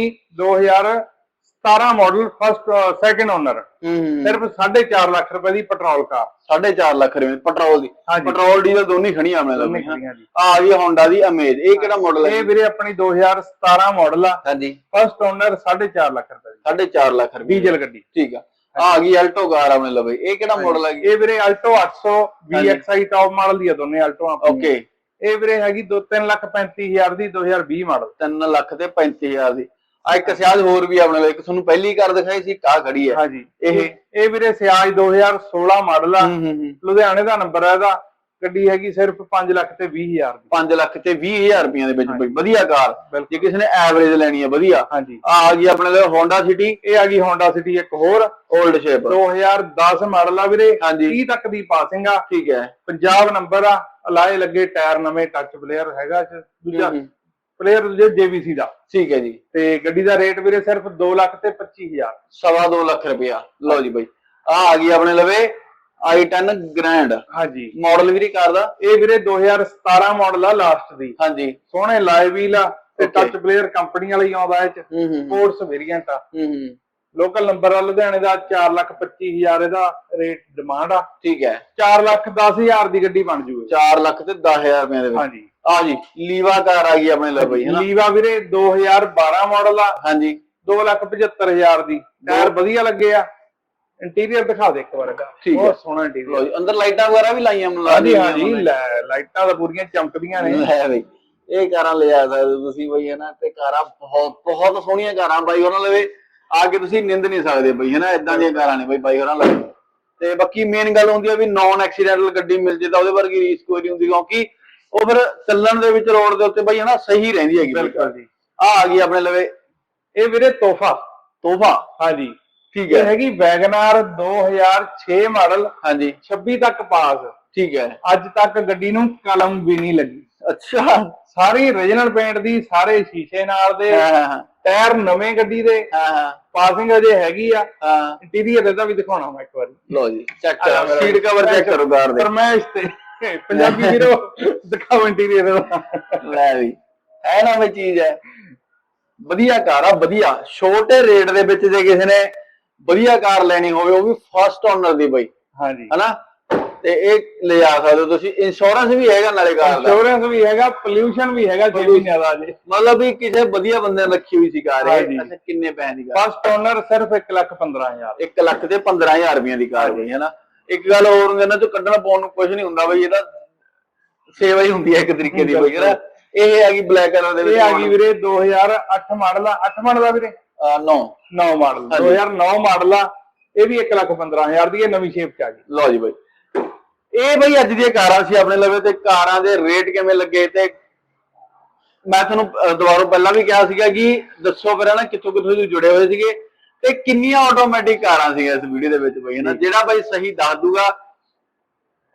2017 ਮਾਡਲ ਫਸਟ ਸੈਕੰਡ ਓਨਰ ਹੂੰ ਹੂੰ। ਸਿਰਫ 4.5 ਲੱਖ ਰੁਪਏ ਦੀ ਪੈਟਰੋਲ ਕਾਰ 4.5 ਲੱਖ ਰੁਪਏ ਪੈਟਰੋਲ ਦੀ। ਪੈਟਰੋਲ ਡੀਜ਼ਲ ਦੋਨੇ ਦੋਨੇ ਲਵੇ ਖੜੀਆਂ ਜੀ। ਆ ਗਈ ਹੋਂਡਾ ਦੀ ਅਮੇਜ ਇਹ ਕਿਹੜਾ ਮਾਡਲ ਹੈ ਇਹ ਵੀਰੇ ਆਪਣੀ 2017 ਮਾਡਲ ਆ। ਹਾਂਜੀ। ਫਸਟ ਓਨਰ 4.5 ਲੱਖ ਰੁਪਏ ਦੀ। 4.5 ਲੱਖ ਰੁਪਏ ਡੀਜ਼ਲ ਗੱਡੀ। ਠੀਕ ਆ। ਆ ਗਈ ਅਲਟੋ ਕਾਰ ਆਪਣੇ ਲਵੇ ਇਹ ਕਿਹੜਾ ਮਾਡਲ ਹੈਗੀ ਇਹ ਵੀਰੇ ਆਲਟੋ 800 VXI ਟੌਪ ਮਾਡਲ ਦੀ ਆ ਦੋਨੇ ਆਲਟੋ ਆਪਣੀ ਓਕੇ। ਇਹ ਵੀਰੇ ਹੈਗੀ 2-3 ਲੱਖ 35000 ਦੀ 2020 ਮਾਡਲ 3 ਲੱਖ ਤੇ 35000 ਦੀ। ਆ ਇੱਕ ਸਿਆਜ ਹੋਰ ਵੀ ਆਪਣੇ ਲਈ ਇੱਕ ਤੁਹਾਨੂੰ ਪਹਿਲੀ ਕਾਰ ਦਿਖਾਈ ਸੀ ਕਾ ਖੜੀ ਹੈ। ਹਾਂਜੀ। ਇਹ ਇਹ ਵੀਰੇ ਸਿਆਜ 2016 ਮਾਡਲ ਆ। ਲੁਧਿਆਣੇ ਦਾ ਨੰਬਰ ਹੈ ਇਹਦਾ। ਗੱਡੀ ਹੈਗੀ ਸਿਰਫ 5 ਲੱਖ ਤੇ 20000 ਦੀ। 5 ਲੱਖ ਤੇ 20000 ਰੁਪਈਆਂ ਦੇ ਵਿੱਚ ਬਈ ਵਧੀਆ ਕਾਰ। ਜੇ ਕਿਸੇ ਨੇ ਐਵਰੇਜ ਲੈਣੀ ਹੈ ਵਧੀਆ। ਆ ਆ ਗਈ ਆਪਣੇ ਲਈ ਹੋਂਡਾ ਸਿਟੀ ਇਹ ਆ ਗਈ Honda City ਇੱਕ ਹੋਰ। 올ਡ ਸ਼ੇਪ 2010 ਮਾਡਲ ਆ ਵੀਰੇ। ਹਾਂਜੀ। 30 ਤੱਕ ਦੀ ਪਾਸਿੰਗ ਆ। ਠੀਕ ਹੈ। ਪੰਜਾਬ ਨੰਬਰ ਆ। ਅਲਾਏ ਲੱਗੇ ਟਾਇਰ ਨਵੇਂ ਟੱਚ ਪਲੇਅਰ ਹੈਗਾ। ਦੂਜਾ। ਪਲੇਅਰ ਦੂਜੇ JVC ਦਾ। ਠੀਕ ਹੈ ਜੀ। ਤੇ ਗੱਡੀ ਦਾ ਰੇਟ ਵੀਰੇ ਸਿਰਫ 2 ਲੱਖ ਤੇ 25000 ਸਵਾ ਦੋ ਲੱਖ ਰੁਪਇਆ। ਲਓ ਜੀ ਬਈ। ਆ ਆ ਗਈ ਆਪਣੇ ਲਵੇ i10 ਗ੍ਰੈਂਡ ਹਾਂਜੀ। ਮਾਡਲ ਵੀਰੇ ਕਾਰ ਦਾ। ਇਹ ਵੀਰੇ 2017 ਮਾਡਲ ਆ ਲਾਸਟ ਦੀ। ਹਾਂਜੀ। ਸੋਹਣੇ ਲਾਏ ਵੀਲ ਆ ਤੇ. ਟੱਚ ਪਲੇਅਰ ਕੰਪਨੀ ਵਾਲਾ ਹੀ ਆਉਂਦਾ ਇਹ ਚ। ਸਪੋਰਟਸ ਵੇਰੀਐਂਟ ਆ। ਹੂੰ ਹੂੰ। ਲੋਕਲ ਨੰਬਰ ਆ ਲੁਧਿਆਣੇ ਦਾ 425000 ਇਹਦਾ ਰੇਟ ਡਿਮਾਂਡ ਆ। ਠੀਕ ਹੈ। 4 ਲੱਖ 10000 ਦੀ ਗੱਡੀ ਬਣ ਜੂਗੀ। 4 ਲੱਖ ਤੇ 10000 ਰੁਪਏ ਦੇ ਵਿੱਚ। ਹਾਂਜੀ। ਆ ਜੀ ਲੀਵਾ ਕਾਰ ਆ ਗਈ ਆਪਣੇ ਲਈ ਬਈ ਹੈਨਾ ਲੀਵਾ ਵੀਰੇ 2012 ਮਾਡਲ ਆ। ਹਾਂਜੀ। 2 ਲੱਖ 75000 ਦੀ। ਟਾਇਰ ਵਧੀਆ ਲੱਗੇ ਆ। ਇੰਟੀਰੀਅਰ ਦਿਖਾ ਦੇ ਇੱਕ ਵਾਰ ਠੀਕ ਹੈ। ਸੋਹਣਾ ਇੰਟੀਰੀਅਰ ਜੀ ਅੰਦਰ ਲਾਈਟਾਂ ਵਗੈਰਾ ਵੀ ਲਾਈਆਂ ਮੈਨੂੰ ਹਾਂਜੀ ਲੱਗਦਾ ਹਾਂਜੀ ਲੈ, ਲਾਈਟਾਂ ਤਾਂ ਪੂਰੀਆਂ ਚਮਕਦੀਆਂ ਨੇ। ਲੈ ਬਈ ਇਹ ਕਾਰਾਂ ਲੈ ਆ ਸਕਦੇ ਹੋ ਤੁਸੀਂ ਬਈ ਹੈਨਾ ਤੇ ਕਾਰਾਂ ਬਹੁਤ ਬਹੁਤ ਸੋਹਣੀਆਂ ਕਾਰਾਂ ਬਾਈ ਉਹਨਾਂ ਲਵੇ ਆ ਕੇ ਤੁਸੀਂ ਨਿੰਦ ਨਹੀਂ ਸਕਦੇ ਬਈ ਹੈਨਾ ਇਦਾਂ ਦੀਆਂ ਕਾਰਾਂ ਨੇ ਬਈ ਬਾਈ ਹੋਰਾਂ ਲਵੇ ਤੇ ਬਾਕੀ ਮੇਨ ਗੱਲ ਹੁੰਦੀ ਆ ਵੀ ਨਾਨ ਐਕਸੀਡੈਂਟਲ ਗੱਡੀ ਮਿਲ ਜੇ ਤਾਂ ਉਹਦੇ ਵਰਗੀ ਰੀਸ ਕੋਈ ਨਹੀਂ ਹੁੰਦੀ ਕਿਉਂਕਿ ਉਹ ਫਿਰ ਚੱਲਣ ਦੇ ਵਿੱਚ ਰੋਡ ਦੇ ਉੱਤੇ ਬਈ ਹੈਨਾ ਸਹੀ ਰਹਿੰਦੀ ਹੈਗੀ ਬਿਲਕੁਲ ਜੀ। ਆ ਆ ਗਈ ਆਪਣੇ ਲਵੇ। ਇਹ ਵੀਰੇ ਤੋਹਫਾ। ਤੋਹਫਾ। ਹਾਂਜੀ। ਠੀਕ ਇਹ ਹੈ। ਹੈਗੀ ਵੈਗਨਾਰ 2006 ਮਾਡਲ। ਹਾਂਜੀ। 26 ਤੱਕ ਪਾਸ। ਠੀਕ ਹੈ। ਅੱਜ ਤੱਕ ਗੱਡੀ ਨੂੰ ਕਲਮ ਵੀ ਨਹੀਂ ਲੱਗੀ। ਅੱਛਾ। ਸਾਰੀ origignal ਪੇਂਟ ਦੀ ਸਾਰੇ ਸ਼ੀਸ਼ੇ ਨਾਲ ਦੇ ਹਾਂ ਹਾਂ ਹਾਂ। ਟਾਇਰ ਨਵੇਂ ਗੱਡੀ ਦੇ। ਹਾਂ ਹਾਂ। ਪਾਸਿੰਗ ਅਜੇ ਹੈਗੀ ਆ। ਹਾਂ। ਇੰਟੀਰੀਅਰ ਇਹਦਾ ਵੀ ਦਿਖਾਉਣਾ ਮੈਂ ਇੱਕ ਵਾਰੀ। ਲੋ ਜੀ ਚੈੱਕ ਕਰੋ ਸੀਟ ਕਵਰ ਚੈੱਕ ਕਰੋ ਕਾਰ ਦੇ। ਫਰਮਾਇਸ਼ ਤੇ। ਪੰਜਾਬੀ ਵੀਰੋ ਦਿਖਾਓ ਇੰਟੀਰੀਅਰ ਦਾ ਲੈ ਵੀ ਹੈ ਨਾ ਵੀ ਚੀਜ਼ ਹੈ। ਵਧੀਆ ਕਾਰ ਆ ਵਧੀਆ। ਛੋਟੇ ਰੇਟ ਦੇ ਵਿੱਚ ਜੇ ਕਿਸੇ ਨੇ ਵਧੀਆ ਕਾਰ ਲੈਣੀ ਹੋਵੇ ਉਹ ਵੀ ਫਸਟ ਓਨਰ ਦੀ ਬਈ। ਹਾਂਜੀ। ਹਨਾ? ਤੇ ਇਹ ਲੈ ਆ ਸਕਦੇ ਹੋ ਤੁਸੀਂ। ਇੰਸ਼ੋਰੈਂਸ ਵੀ ਹੈਗਾ ਨਾਲੇ ਕਾਰ ਦਾ। ਇੰਸ਼ੋਰੈਂਸ ਵੀ ਹੈਗਾ ਪੋਲਿਊਸ਼ਨ ਵੀ ਹੈਗਾ 6 ਮਹੀਨਿਆਂ ਦਾ ਅਜੇ ਮਤਲਬ ਵੀ ਕਿਸੇ ਵਧੀਆ ਬੰਦੇ ਨੇ ਰੱਖੀ ਹੋਈ ਸੀ ਕਾਰ। ਇਹ ਅੱਛਾ ਕਿੰਨੇ ਪੈਸੇ ਦੀ ਕਾਰ? ਫਸਟ ਓਨਰ ਸਿਰਫ 1 ਲੱਖ 15000 1 ਲੱਖ ਤੇ 15000 ਰੁਪਈਆਂ ਦੀ ਕਾਰ ਬਈ ਹਨਾ? ਇੱਕ ਗੱਲ ਹੋਰ ਹੁੰਦੀ ਹੈ ਨਾ ਚੋਂ ਕੱਢਣ ਪਾਉਣ ਨੂੰ ਕੁਝ ਨਹੀਂ ਹੁੰਦਾ ਬਈ ਇਹਦਾ ਸੇਵਾ ਹੀ ਹੁੰਦੀ ਹੈ ਇੱਕ ਤਰੀਕੇ ਦੀ ਬਈ ਹਨਾ? ਇਹ ਹੈਗੀ ਬਲੈਕ ਕਲਰ ਦੇ ਵਿੱਚ ਇਹ ਆ ਗਈ ਵੀਰੇ 2008 ਮਾਡਲ ਆ। 8 ਮਾਡਲ ਆ ਵੀਰੇ? ਨੋ। 9 ਮਾਡਲ। ਹਾਂਜੀ। 2009 ਮਾਡਲ ਆ। ਇਹ ਵੀ 1 ਲੱਖ 15000 ਦੀ ਇਹ ਨਵੀਂ ਸ਼ੇਪ ਚ ਆ ਗਈ। ਲਓ ਜੀ ਬਾਈ। ਇਹ ਬਈ ਅੱਜ ਦੀਆਂ ਕਾਰਾਂ ਸੀ ਆਪਣੇ ਲਵੇ ਤੇ ਕਾਰਾਂ ਦੇ ਰੇਟ ਕਿਵੇਂ ਲੱਗੇ ਤੇ ਮੈਂ ਤੁਹਾਨੂੰ ਦੁਬਾਰਾ ਪਹਿਲਾਂ ਵੀ ਕਿਹਾ ਸੀਗਾ ਕਿ ਦੱਸੋ ਫਿਰ ਨਾ ਕਿੱਥੋਂ ਕਿੱਥੋਂ ਤੁਸੀਂ ਜੁੜੇ ਹੋਏ ਸੀਗੇ। ਤੇ ਕਿੰਨੀਆਂ ਆਟੋਮੈਟਿਕ ਕਾਰਾਂ ਸੀਗੀਆਂ ਇਸ ਵੀਡੀਓ ਦੇ ਵਿੱਚ ਬਈ ਹਨਾ? ਜਿਹੜਾ ਬਾਈ ਸਹੀ ਦੱਸ ਦੂਗਾ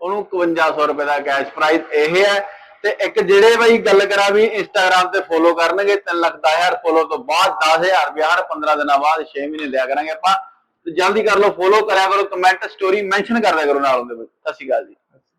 ਉਹਨੂੰ 5100 ਰੁਪਏ ਦਾ ਕੈਸ਼ ਪ੍ਰਾਈਸ ਇਹ ਹੈ। ਤੇ ਇੱਕ ਜਿਹੜੇ ਬਾਈ ਗੱਲ ਕਰਾਂ ਵੀ ਇੰਸਟਾਗ੍ਰam ਤੇ ਫੋਲੋ ਕਰਨਗੇ 3 ਲੱਖ 10000 ਫੋਲੋ ਤੋਂ ਬਾਅਦ 10000 ਰੁਪਏ ਹਰ 15 ਦਿਨਾਂ ਬਾਅਦ 6 ਮਹੀਨੇ ਲਿਆ ਕਰਾਂਗੇ ਆਪਾਂ। ਤੇ ਜਲਦੀ ਕਰ ਲਓ ਫੋਲੋ ਕਰਿਆ ਕਰੋ ਕਮੈਂਟ ਸਟੋਰੀ ਮੈਂਸ਼ਨ ਕਰ ਦਿਆ ਕਰੋ ਨਾਲ ਉਹਦੇ ਵਿੱਚ। ਸਤਿ ਸ਼੍ਰੀ ਅਕਾਲ ਜੀ।